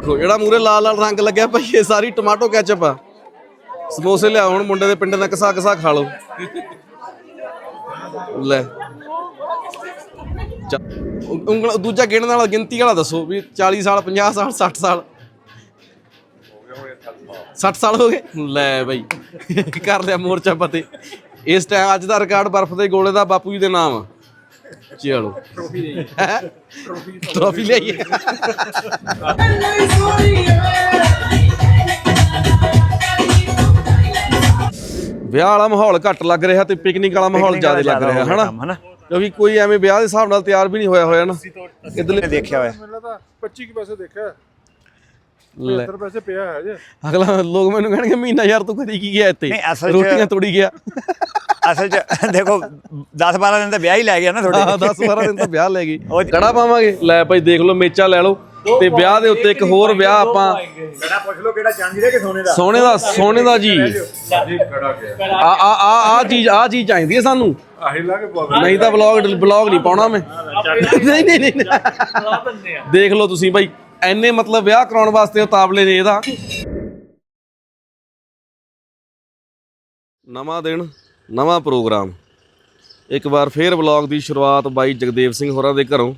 ਦੇਖੋ, ਜਿਹੜਾ ਮੂਰੇ ਲਾਲ ਲਾਲ ਰੰਗ ਲੱਗਿਆ ਭਾਈ ਇਹ ਸਾਰੀ ਟਮਾਟੋ ਕੈਚਅਪ ਆ। ਸਮੋਸੇ ਲਿਆ ਹੁਣ, ਮੁੰਡੇ ਦੇ ਪਿੰਡ ਦਾ ਕਸਾ ਕਸਾ ਖਾ ਲਓ। ਲੈ। ਉਂਗਲ, ਦੂਜਾ ਗਿਣਨ ਵਾਲਾ, ਗਿਣਤੀ ਵਾਲਾ ਦੱਸੋ ਵੀ 40 ਸਾਲ 50 ਸਾਲ 60 ਸਾਲ। 60 ਸਾਲ ਹੋ ਗਏ? ਲੈ ਬਈ। ਕਰ ਲਿਆ ਮੋਰਚਾ ਪਤੇ ਇਸ ਟਾਈਮ ਅੱਜ ਦਾ ਰਿਕਾਰਡ ਬਰਫ਼ ਦੇ ਗੋਲੇ ਦਾ ਬਾਪੂ ਜੀ ਦੇ ਨਾਮ। ਆ ਚਲੋ। ਟਰੋਫੀ ਟਰੋਫੀ ਲਈਏ ਵਿਆਹ ਵਾਲਾ ਮਾਹੌਲ ਘੱਟ ਲੱਗ ਰਿਹਾ ਤੇ ਪਿਕਨਿਕ ਵਾਲਾ ਮਾਹੌਲ ਜ਼ਿਆਦਾ ਲੱਗ ਰਿਹਾ ਹਨਾ? ਹਨਾ? ਕਿਉਂਕਿ ਕੋਈ ਐਵੇਂ ਵਿਆਹ ਦੇ ਹਿਸਾਬ ਨਾਲ ਤਿਆਰ ਵੀ ਨਹੀਂ ਹੋਇਆ ਹੋਇਆ ਨਾ। ਇਧਰਲੇ ਦੇਖਿਆ ਹੋਇਆ। ਮੈਨੂੰ ਤਾਂ 25 ਕੁ ਪੈਸੇ ਦੇਖਿਆ। ਲੈ 70 ਪੈਸੇ ਪਿਆ ਹੈ ਜੇ ਅਗਲਾ ਲੋਕ ਮੈਨੂੰ ਕਹਿਣਗੇ ਮਹੀਨਾ ਯਾਰ ਤੂੰ ਕਰੀ ਕੀ ਗਿਆ ਇੱਥੇ ਨਹੀਂ, ਅਸਲ 'ਚ- ਰੋਟੀਆਂ ਤੋੜੀ ਗਿਆ ਅਸਲ 'ਚ ਦੇਖੋ 10 12 ਦਿਨ ਤਾਂ ਵਿਆਹ ਹੀ ਲੈ ਗਿਆ ਨਾ ਹਾਂ ਤੁਹਾਡੇ 10 12 ਦਿਨ ਤਾਂ ਵਿਆਹ ਲੈ ਗਈ ਕੜਾ ਪਾਵਾਂਗੇ ਲੈ ਭਾਈ ਦੇਖ ਲਓ ਮੇਚਾ ਲੈ ਲਓ ਤੇ ਵਿਆਹ ਦੇ ਉੱਤੇ ਇੱਕ ਹੋਰ ਵਿਆਹ ਆਪਾਂ ਕਿਹੜਾ ਪੁੱਛ ਲਓ ਕਿਹੜਾ ਚਾਂਦੀ ਦਾ ਕਿ ਸੋਨੇ ਦਾ ਸੋਨੇ ਦਾ ਸੋਨੇ ਦਾ ਜੀ ਆ ਆ ਆ ਆ ਚੀਜ਼ ਆ ਚੀਜ਼ ਚਾਹੀਦੀ ਹੈ ਸਾਨੂੰ ਆਹੀ ਲਾ ਕੇ ਪਾ ਨਹੀਂ ਤਾਂ ਵਲੌਗ ਵਲੌਗ ਨਹੀਂ ਪਾਉਣਾ ਮੈਂ ਨਹੀਂ ਨਹੀਂ ਨਹੀਂ ਦੇਖ ਲਓ ਤੁਸੀਂ ਭਾਈ ਐਨੇ ਮਤਲਬ ਵਿਆਹ ਕਰਾਉਣ ਵਾਸਤੇ ਉਤਾਵਲੇ ਨੇ ਇਹਦਾ। ਨਵਾਂ ਦਿਨ, ਨਵਾਂ ਪ੍ਰੋਗਰਾਮ। ਇੱਕ ਵਾਰ ਫੇਰ ਵਲੌਗ ਦੀ ਸ਼ੁਰੂਆਤ ਬਾਈ ਜਗਦੇਵ ਸਿੰਘ ਹੋਰਾਂ ਦੇ ਘਰੋਂ।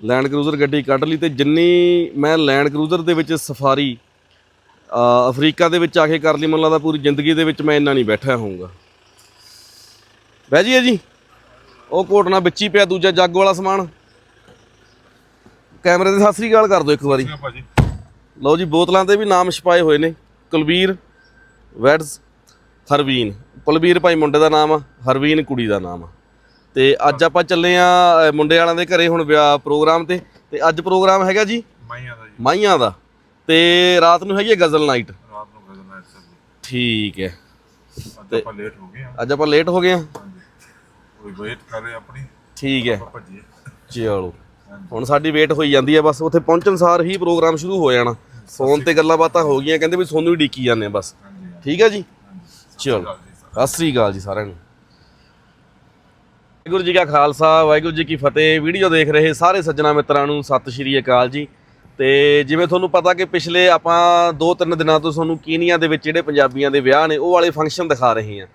ਲੈਂਡ ਕਰੂਜ਼ਰ ਗੱਡੀ ਕੱਢ ਲਈ ਤੇ ਜਿੰਨੀ ਮੈਂ ਲੈਂਡ ਕਰੂਜ਼ਰ ਦੇ ਵਿੱਚ ਸਫਾਰੀ ਅਫਰੀਕਾ ਦੇ ਵਿੱਚ ਆ ਕੇ ਕਰ ਲਈ, ਮੈਨੂੰ ਲੱਗਦਾ ਪੂਰੀ ਜ਼ਿੰਦਗੀ ਦੇ ਵਿੱਚ ਮੈਂ ਇੰਨਾ ਨਹੀਂ ਬੈਠਾ ਹੋਊਗਾ। ਬਹਿ ਜੀਏ ਜੀ। ਉਹ ਕੋਟਣਾ ਵਿੱਚ ਹੀ ਪਿਆ ਦੂਜਾ ਜੱਗ ਵਾਲਾ ਸਮਾਨ। ਕੈਮਰੇ ਦੇ ਸਤਿ ਸ੍ਰੀ ਅਕਾਲ ਕਰ ਦਿਓ ਇੱਕ ਵਾਰੀ। ਭਾਜੀ। ਲਓ ਜੀ ਬੋਤਲਾਂ ਤੇ ਵੀ ਨਾਮ ਛਪਾਏ ਹੋਏ ਨੇ। ਕੁਲਬੀਰ ਵੈਡਸ ਹਰਵੀਨ। ਕੁਲਬੀਰ ਭਾਈ ਮੁੰਡੇ ਦਾ ਨਾਮ ਆ ਹਰਵੀਨ ਕੁੜੀ ਦਾ ਨਾਮ ਆ। ਤੇ ਅੱਜ ਆਪਾਂ ਚੱਲੇ ਆ ਮੁੰਡੇ ਵਾਲਿਆਂ ਦੇ ਘਰੇ ਹੁਣ ਵਿਆਹ ਪ੍ਰੋਗਰਾਮ ਤੇ। ਤੇ ਅੱਜ ਪ੍ਰੋਗਰਾਮ ਹੈਗਾ ਜੀ? ਮਾਈਆਂ ਦਾ ਜੀ। ਮਾਈਆਂ ਦਾ। ਤੇ ਰਾਤ ਨੂੰ ਹੈਗੀ ਗਜ਼ਲ ਨਾਈਟ? ਰਾਤ ਨੂੰ ਗਜ਼ਲ ਨਾਈਟ ਸਰ ਠੀਕ ਹੈ। ਅੱਜ ਆਪਾਂ ਲੇਟ ਹੋ ਗਏ ਹਾਂ ਅੱਜ ਆਪਾਂ ਲੇਟ ਹੋ ਗਏ ਆ? ਕੋਈ ਵੇਟ ਕਰ ਰਹੇ ਆਪਣੀ। ਠੀਕ ਹੈ। ਚਲੋ। ਹੁਣ ਸਾਡੀ ਵੇਟ ਹੋਈ ਜਾਂਦੀ ਹੈ ਬਸ ਉੱਥੇ ਪਹੁੰਚਣ ਸਾਰ ਹੀ ਪ੍ਰੋਗਰਾਮ ਸ਼ੁਰੂ ਹੋ ਜਾਣਾ। ਫੋਨ ਤੇ ਗੱਲਾਂ ਬਾਤਾਂ ਹੋ ਗਈਆਂ, ਕਹਿੰਦੇ ਵੀ ਸੋਨੂੰ ਹੀ ਡੀਕੀ ਜਾਂਦੇ ਆ, ਬਸ। ਠੀਕ ਹੈ ਜੀ? ਚਲੋ, ਸਤਿ ਸ੍ਰੀ ਅਕਾਲ ਜੀ ਸਾਰਿਆਂ ਨੂੰ। ਵਾਹਿਗੁਰੂ ਜੀ ਕਾ ਖਾਲਸਾ, ਵਾਹਿਗੁਰੂ ਜੀ ਕੀ ਫਤਿਹ। ਵੀਡੀਓ ਦੇਖ ਰਹੇ ਸਾਰੇ ਸੱਜਣਾ ਮਿੱਤਰਾਂ ਨੂੰ, ਸਤਿ ਸ਼੍ਰੀ ਅਕਾਲ ਜੀ। ਤੇ ਜਿਵੇਂ ਤੁਹਾਨੂੰ ਪਤਾ ਕਿ ਪਿਛਲੇ ਆਪਾਂ 2-3 ਦਿਨਾਂ ਤੋਂ ਤੁਹਾਨੂੰ ਕੀਨੀਆ ਦੇ ਵਿੱਚ ਜਿਹੜੇ ਪੰਜਾਬੀਆਂ ਦੇ ਵਿਆਹ ਨੇ, ਉਹ ਵਾਲੇ ਫੰਕਸ਼ਨ ਦਿਖਾ ਰਹੇ ਹਾਂ।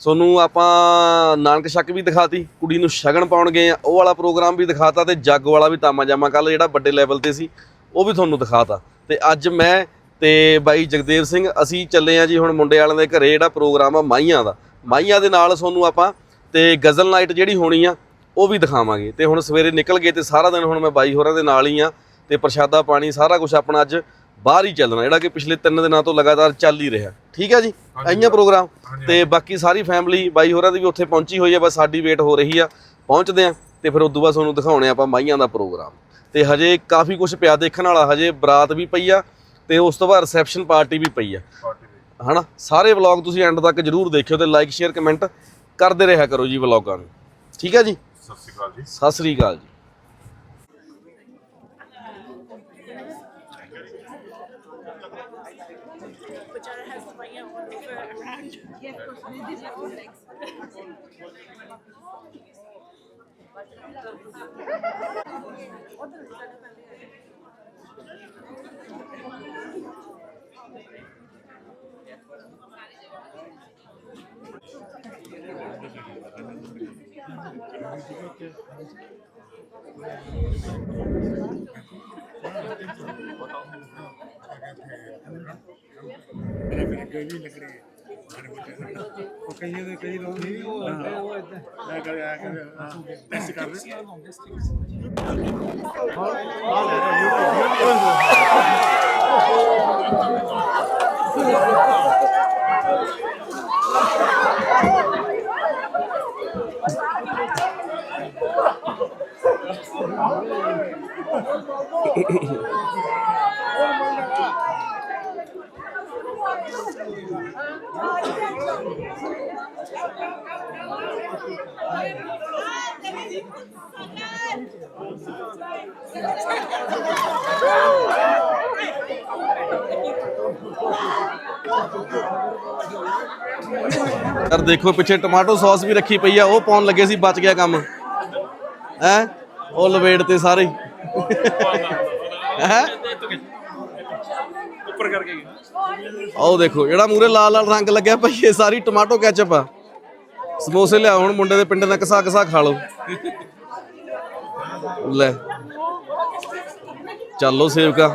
ਤੁਹਾਨੂੰ ਆਪਾਂ ਨਾਨਕ ਸ਼ੱਕ ਵੀ ਦਿਖਾਤੀ, ਕੁੜੀ ਨੂੰ ਸ਼ਗਨ ਪਾਉਣ ਗਏ ਆ, ਉਹ ਵਾਲਾ ਪ੍ਰੋਗਰਾਮ ਵੀ ਦਿਖਾਤਾ ਤੇ ਜੱਗ ਵਾਲਾ ਵੀ ਤਾਮਾ ਜਾਮਾ ਕੱਲ ਜਿਹੜਾ ਵੱਡੇ ਲੈਵਲ ਤੇ ਸੀ, ਉਹ ਵੀ ਤੁਹਾਨੂੰ ਦਿਖਾਤਾ। ਤੇ ਅੱਜ ਮੈਂ ਤੇ ਬਾਈ ਜਗਦੇਵ ਸਿੰਘ, ਅਸੀਂ ਚੱਲੇ ਆ ਜੀ ਹੁਣ ਮੁੰਡੇ ਵਾਲਿਆਂ ਦੇ ਘਰੇ ਜਿਹੜਾ ਪ੍ਰੋਗਰਾਮ ਆ ਮਾਈਆਂ ਦਾ। ਮਾਈਆਂ ਦੇ ਨਾਲ ਤੁਹਾਨੂੰ ਆਪਾਂ ਤੇ ਗਜ਼ਲ ਨਾਈਟ ਜਿਹੜੀ ਹੋਣੀ ਆ, ਉਹ ਵੀ ਦਿਖਾਵਾਂਗੇ। ਤੇ ਹੁਣ ਸਵੇਰੇ ਨਿਕਲ ਗਏ ਤੇ ਸਾਰਾ ਦਿਨ ਹੁਣ ਮੈਂ ਬਾਈ ਹੋਰਾਂ ਦੇ ਨਾਲ ਹੀ ਆ ਤੇ ਪ੍ਰਸ਼ਾਦਾ ਪਾਣੀ ਸਾਰਾ ਕੁਝ ਆਪਣਾ ਅੱਜ ਬਾਹਰ ਹੀ ਚੱਲਣਾ ਜਿਹੜਾ ਕਿ ਪਿਛਲੇ 3 ਦਿਨਾਂ ਤੋਂ ਲਗਾਤਾਰ ਚੱਲ ਹੀ ਰਿਹਾ। ਠੀਕ ਹੈ ਜੀ? ਆਈਆਂ ਪ੍ਰੋਗਰਾਮ। ਤੇ ਬਾਕੀ ਸਾਰੀ ਫੈਮਿਲੀ ਬਾਈ ਹੋਰਾਂ ਦੀ ਵੀ ਉੱਥੇ ਪਹੁੰਚੀ ਹੋਈ ਹੈ ਬਸ ਸਾਡੀ ਵੇਟ ਹੋ ਰਹੀ ਆ। ਪਹੁੰਚਦੇ ਆ ਤੇ ਫਿਰ ਉਦੋਂ ਬਾਅਦ ਤੁਹਾਨੂੰ ਦਿਖਾਉਣੇ ਆਪਾਂ ਮਾਈਆਂ ਦਾ ਪ੍ਰੋਗਰਾਮ। ਤੇ ਹਜੇ ਕਾਫੀ ਕੁਝ ਪਿਆ ਦੇਖਣ ਵਾਲਾ ਹਜੇ ਬਰਾਤ ਵੀ ਪਈ ਆ ਤੇ ਉਸ ਤੋਂ ਬਾਅਦ ਰਿਸੈਪਸ਼ਨ ਪਾਰਟੀ ਵੀ ਪਈ ਆ। ਹਨਾ? ਸਾਰੇ ਵਲੌਗ ਤੁਸੀਂ ਐਂਡ ਤੱਕ ਜਰੂਰ ਦੇਖਿਓ ਤੇ ਲਾਈਕ ਸ਼ੇਅਰ ਕਮੈਂਟ ਕਰਦੇ ਰਿਹਾ ਕਰੋ ਜੀ ਵਲੌਗਾਂ ਨੂੰ। ਠੀਕ ਹੈ ਜੀ? ਸਤਿ ਸ਼੍ਰੀ ਅਕਾਲ ਜੀ। ਸਤਿ ਸ੍ਰੀ ਅਕਾਲ ਜੀ। Jada has for around. Yeah, of course. Thank you. ਵੀ ਲੱਗਣੇ ਹੈ ਸਾਡੇ ਬੱਚੇ ਦਾ। ਉਹ ਕਈਆਂ ਦੇ ਕਈ ਲੋਕ ਨਹੀਂ ਉਹ ਹੈ ਉਹ ਇਦਾਂ ਮੈਂ ਕਰ ਆ ਕੇ ਟੈਸਟ ਕਰ ਰਹੇ यार देखो पिछे टमाटो सॉस भी रखी पई है वह पा लगे सी बच गया कम है? लबेड़ते सारे है। ओ देखो जरा मूहे लाल लाल रंग लगे भैया सारी टमाटो कैचअप है। ਸਮੋਸੇ ਲਿਆ ਹੁਣ ਮੁੰਡੇ ਦੇ ਪਿੰਡ ਦਾ ਕਸਾ ਕਸਾ ਖਾ ਲਓ ਲੈ ਚੱਲੋ ਸੇਵਕਾ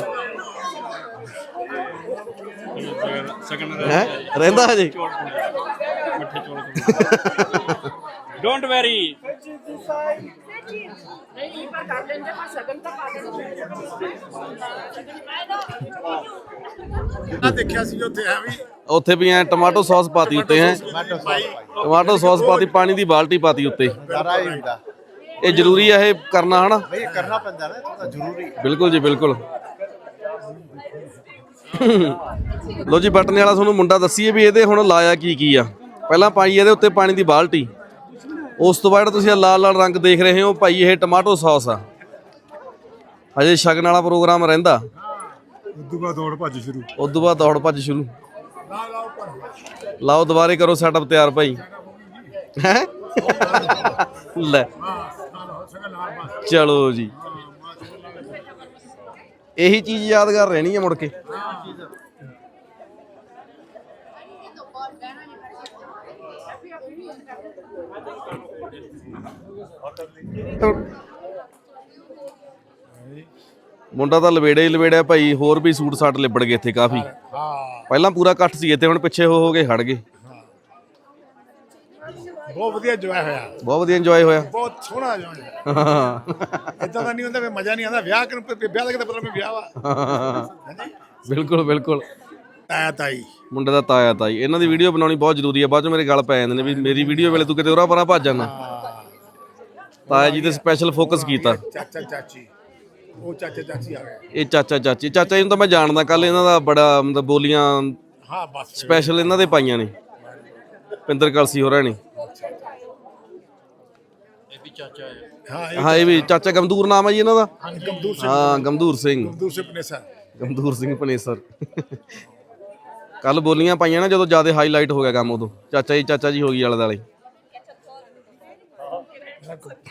ਸਗਨ ਹੈ ਰਹਿੰਦਾ ਹਜੇ ਮਿੱਠੇ ਚੌਲ ਡੋਂਟ ਵੈਰੀ ਉੱਥੇ ਵੀ ਐ ਟਮਾਟੋ ਸੌਸ ਪਾਤੀ ਉੱਤੇ ਐ ਟਮਾਟੋ ਸੌਸ ਪਾਤੀ ਪਾਣੀ ਦੀ ਬਾਲਟੀ ਪਾਤੀ ਉੱਤੇ। ਇਹ ਜ਼ਰੂਰੀ ਆ ਇਹ ਕਰਨਾ ਹਨਾ? ਇਹ ਕਰਨਾ ਪੈਂਦਾ ਨਾ ਥੋੜਾ ਜ਼ਰੂਰੀ। ਬਿਲਕੁਲ ਜੀ ਬਿਲਕੁਲ। ਲੋ ਜੀ ਬਟਨੇ ਵਾਲਾ ਤੁਹਾਨੂੰ ਮੁੰਡਾ ਦੱਸੀਏ ਵੀ ਇਹਦੇ ਹੁਣ ਲਾਇਆ ਕੀ ਕੀ ਆ। ਪਹਿਲਾਂ ਪਾਈ ਇਹਦੇ ਉੱਤੇ ਪਾਣੀ ਦੀ ਬਾਲਟੀ। ਉਸ ਤੋਂ ਬਾਅਦ ਤੁਸੀਂ ਲਾਲ ਲਾਲ ਰੰਗ ਦੇਖ ਰਹੇ ਹੋ ਭਾਈ ਇਹ ਟਮਾਟੋ ਸੌਸ ਆ। ਹਜੇ ਸ਼ਗਨ ਵਾਲਾ ਪ੍ਰੋਗਰਾਮ ਰਹਿੰਦਾ। ਉਦੋਂ ਬਾਅਦ ਦੌੜ ਭੱਜ ਸ਼ੁਰੂ। ਉਸ ਤੋਂ ਬਾਅਦ ਦੌੜ ਭੱਜ ਸ਼ੁਰੂ। ਲਾਓ ਦੁਬਾਰੇ ਕਰੋ ਸੈਟਅਪ ਤਿਆਰ ਭਾਈ। ਹੈ? ਲੈ। ਚਲੋ ਜੀ। ਇਹੀ ਚੀਜ਼ ਯਾਦਗਾਰ ਰਹਿਣੀ ਹੈ ਮੁੜ ਕੇ। ਮੁੰਡਾ ਤਾਂ ਲਵੇੜੇ ਹੀ ਲਵੇੜਿਆ ਭਾਈ ਹੋਰ ਵੀ ਸੂਟ ਸਾਟ ਲਿਬੜ ਗਏ ਇੱਥੇ ਕਾਫੀ। ਪਹਿਲਾਂ ਪੂਰਾ ਇਕੱਠ ਸੀ ਇੱਥੇ ਹੁਣ ਪਿੱਛੇ ਹੋ ਹੋ ਕੇ ਹਟ ਗਏ। ਬਹੁਤ ਵਧੀਆ ਜੋਇਆ ਹੋਇਆ। ਬਹੁਤ ਵਧੀਆ ਇੰਜੋਏ ਹੋਇਆ। ਬਹੁਤ ਸੋਹਣਾ ਜੋਇਆ ਇਦਾਂ ਦਾ ਨਹੀਂ ਹੁੰਦਾ ਵੀ ਮਜ਼ਾ ਨਹੀਂ ਆਉਂਦਾ ਵਿਆਹ ਕਰਨ ਵਿਆਹ ਦਾ ਕਿਤੇ ਪਤਾ ਮੈਂ ਵਿਆਹ ਵਾ। ਬਿਲਕੁਲ ਬਿਲਕੁਲ। ਤਾਇਆ ਤਾਈ। ਮੁੰਡੇ ਦਾ ਤਾਇਆ ਤਾਈ। ਇਹਨਾਂ ਦੀ ਵੀਡੀਓ ਬਣਾਉਣੀ ਬਹੁਤ ਜ਼ਰੂਰੀ ਹੈ ਬਾਅਦ ਚ ਮੇਰੇ ਗੱਲ ਪੈ ਜਾਂਦੇ ਨੇ ਵੀ ਮੇਰੀ ਵੀਡੀਓ ਵੇਲੇ ਤੂੰ ਕਿਤੇ ਉਰਾ ਪਰਾਂ ਭੱਜ ਜਾਣਾ ਤਾਇਆ ਜੀ ਤੇ ਸਪੈਸ਼ਲ ਫੋਕਸ ਕੀਤਾ। ਚਾਚਾ ਚਾਚੀ। ਉਹ ਚਾਚਾ ਚਾਚੀ ਆ ਗਏ। ਇਹ ਚਾਚਾ ਚਾਚੀ। ਚਾਚਾ ਜੀ ਨੂੰ ਤਾਂ ਮੈਂ ਜਾਣਦਾ ਕੱਲ ਇਹਨਾਂ ਦਾ ਬੜਾ ਮਤਲਬ ਬੋਲੀਆਂ ਹਾਂ ਬਸ। ਸਪੈਸ਼ਲ ਇਹਨਾਂ ਦੇ ਪਾਈਆਂ ਨੇ। ਪਿੰਦਰ ਕਲਸੀ ਹੋਰਾਂ ਨੇ। ਹਾਂ। ਇਹ ਹਾਂ ਇਹ ਵੀ ਚਾਚਾ ਗਮਦੂਰ ਨਾਮ ਹੈ ਜੀ ਇਹਨਾਂ ਦਾ। ਹਾਂ, ਗਮਦੂਰ ਸਿੰਘ। ਹਾਂ ਗਮਦੂਰ ਸਿੰਘ। ਗਮਦੂਰ ਸਿੰਘ ਪਨੇਸਾ ਗਮਦੂਰ ਸਿੰਘ ਪਨੇਸਰ। ਕੱਲ ਬੋਲੀਆਂ ਪਾਈਆਂ ਨਾ ਜਦੋਂ ਜ਼ਿਆਦਾ ਹਾਈਲਾਈਟ ਹੋ ਗਿਆ ਕੰਮ ਉਦੋਂ। ਚਾਚਾ ਜੀ ਚਾਚਾ ਜੀ ਹੋ ਗਈ ਆਲੇ ਦਾਲੇ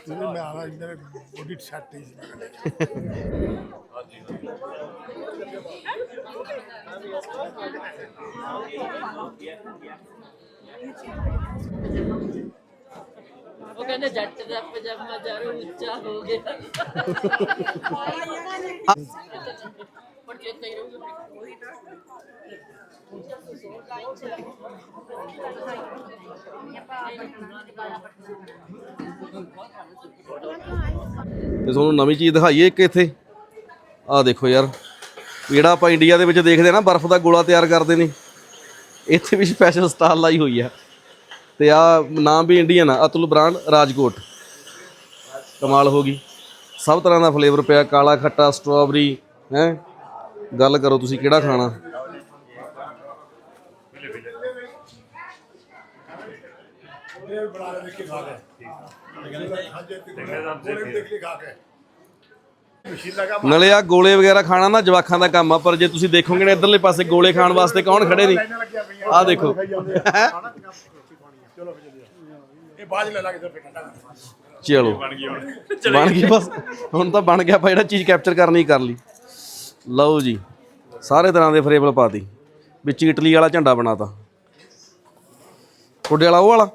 ਮੈਂ ਆਣਾ ਬੋਡੀ ਉਹ ਕਹਿੰਦੇ ਜੱਟ ਦਾ ਪਜਾਮਾ ਜਾਰੂ ਉੱਚਾ ਹੋ ਗਿਆ। ਪਰ ਚੇਤਾ ਹੀ ਰਹੂਗਾ। ਤੇ ਤੁਹਾਨੂੰ ਨਵੀਂ ਚੀਜ਼ ਦਿਖਾਈਏ ਇੱਕ ਇੱਥੇ। ਆਹ ਦੇਖੋ ਯਾਰ, ਜਿਹੜਾ ਆਪਾਂ ਇੰਡੀਆ ਦੇ ਵਿੱਚ ਦੇਖਦੇ ਆ ਨਾ, ਬਰਫ਼ ਦਾ ਗੋਲਾ ਤਿਆਰ ਕਰਦੇ ਨੇ। ਇੱਥੇ ਵੀ ਸਪੈਸ਼ਲ ਸਟਾਲ ਲਾਈ ਹੋਈ ਆ। ਤੇ ਆ ਨਾਮ ਵੀ ਇੰਡੀਅਨ ਆ, ਅਤੁਲ ਬ੍ਰਾਂਡ ਰਾਜਕੋਟ। ਕਮਾਲ ਹੋ ਗਈ। ਸਭ ਤਰ੍ਹਾਂ ਦਾ ਫਲੇਵਰ ਪਿਆ, ਕਾਲਾ ਖੱਟਾ ਸਟ੍ਰਾਬਰੀ ਹੈ। ਗੱਲ ਕਰੋ ਤੁਸੀਂ ਕਿਹੜਾ ਖਾਣਾ। ਇਹ ਬਣਾ ਦੇ ਕੇ ਖਾ ਲੈ ਹਾਂਜੀ ਤੇ ਦੇਖ ਕੇ ਖਾ ਕੇ। ਮਸ਼ੀਨ ਲਗਾ ਨਾਲੇ ਆ ਗੋਲੇ ਵਗੈਰਾ ਖਾਣਾ ਨਾ ਜਵਾਖਾਂ ਦਾ ਕੰਮ ਆ ਪਰ ਜੇ ਤੁਸੀਂ ਦੇਖੋਗੇ ਨਾ ਇਧਰਲੇ ਪਾਸੇ ਗੋਲੇ ਖਾਣ ਵਾਸਤੇ ਕੌਣ ਖੜੇ ਨੇ ਆਹ ਦੇਖੋ। ਚਲੋ ਫਿਰ ਇਹ ਬਾਜ ਲੈ ਲਾ ਕੇ ਫਿਰ ਠੰਡਾ ਚਲੋ। ਬਣ ਗਈ ਹੁਣ। ਬਣ ਗਈ ਬਸ। ਹੁਣ ਤਾਂ ਬਣ ਗਿਆ ਆਪਾਂ ਜਿਹੜਾ ਚੀਜ਼ ਕੈਪਚਰ ਕਰਨੀ ਕਰ ਲਈ। ਲਓ ਜੀ ਸਾਰੇ ਤਰ੍ਹਾਂ ਦੇ ਫਰੇਬਲ ਪਾਤੀ। ਵਿੱਚ ਇਟਲੀ ਵਾਲਾ ਝੰਡਾ ਬਣਾਤਾ। ਤੁਹਾਡੇ ਵਾਲਾ ਉਹ ਵਾਲਾ?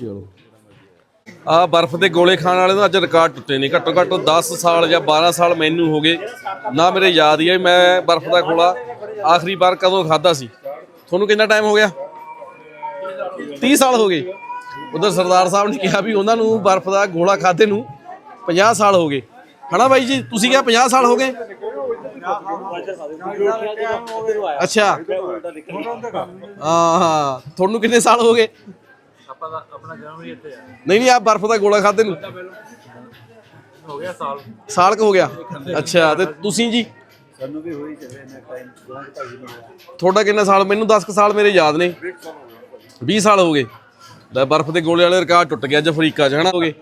ਚਲੋ ਆ ਬਰਫ਼ ਦੇ ਗੋਲੇ ਖਾਣ ਵਾਲੇ ਦਾ ਅੱਜ ਰਿਕਾਰਡ ਟੁੱਟੇ ਨੇ ਘੱਟੋ ਘੱਟ 10 ਸਾਲ ਜਾਂ 12 ਸਾਲ ਮੈਨੂੰ ਹੋ ਗਏ। ਨਾ ਮੇਰੇ ਯਾਦ ਹੀ ਹੈ ਮੈਂ ਬਰਫ਼ ਦਾ ਗੋਲਾ ਆਖਰੀ ਵਾਰ ਕਦੋਂ ਖਾਦਾ ਸੀ? ਤੁਹਾਨੂੰ ਕਿੰਨਾ ਟਾਈਮ ਹੋ ਗਿਆ? 30 ਸਾਲ ਹੋ ਗਏ। ਉਧਰ ਸਰਦਾਰ ਸਾਹਿਬ ਨੇ ਕਿਹਾ ਵੀ ਉਹਨਾਂ ਨੂੰ ਬਰਫ਼ ਦਾ ਗੋਲਾ ਖਾਦੇ ਨੂੰ 50 ਸਾਲ ਹੋ ਗਏ। ਹਨਾ ਬਾਈ ਜੀ, ਤੁਸੀਂ ਕਿਹਾ 50 ਸਾਲ ਹੋ ਗਏ? ਅੱਛਾ। ਹਾਂ ਹਾਂ। ਤੁਹਾਨੂੰ ਕਿੰਨੇ ਸਾਲ ਹੋ ਗਏ? ਆਪਾਂ ਆਪਣਾ ਜਨਮ ਹੀ ਇੱਥੇ ਆ। ਨਹੀਂ ਨਹੀਂ ਆ ਬਰਫ਼ ਦਾ ਗੋਲਾ ਖਾਦੇ ਨੂੰ। ਹੋ ਗਿਆ ਸਾਲ। ਸਾਲ ਕੁ ਹੋ ਗਿਆ। ਅੱਛਾ ਤੇ ਤੁਸੀਂ ਜੀ? ਸਾਨੂੰ ਵੀ ਹੋਈ ਚੱਲੇ ਨਾ ਟਾਈਮ ਦੋਵਾਂ ਦੇ ਭਾਈ ਨੂੰ ਤੁਹਾਡਾ ਕਿੰਨਾ ਸਾਲ? ਮੈਨੂੰ 10 ਕੁ ਸਾਲ ਮੇਰੇ ਯਾਦ ਨੇ। 20 ਸਾਲ ਹੋ ਗਏ। ਲੈ ਬਰਫ਼ ਦੇ ਗੋਲੇ ਵਾਲੇ ਰਿਕਾਰਡ ਟੁੱਟ ਗਿਆ ਅੱਜ ਅਫਰੀਕਾ 'ਚ ਹਨਾ? ਹੋ ਗਏ।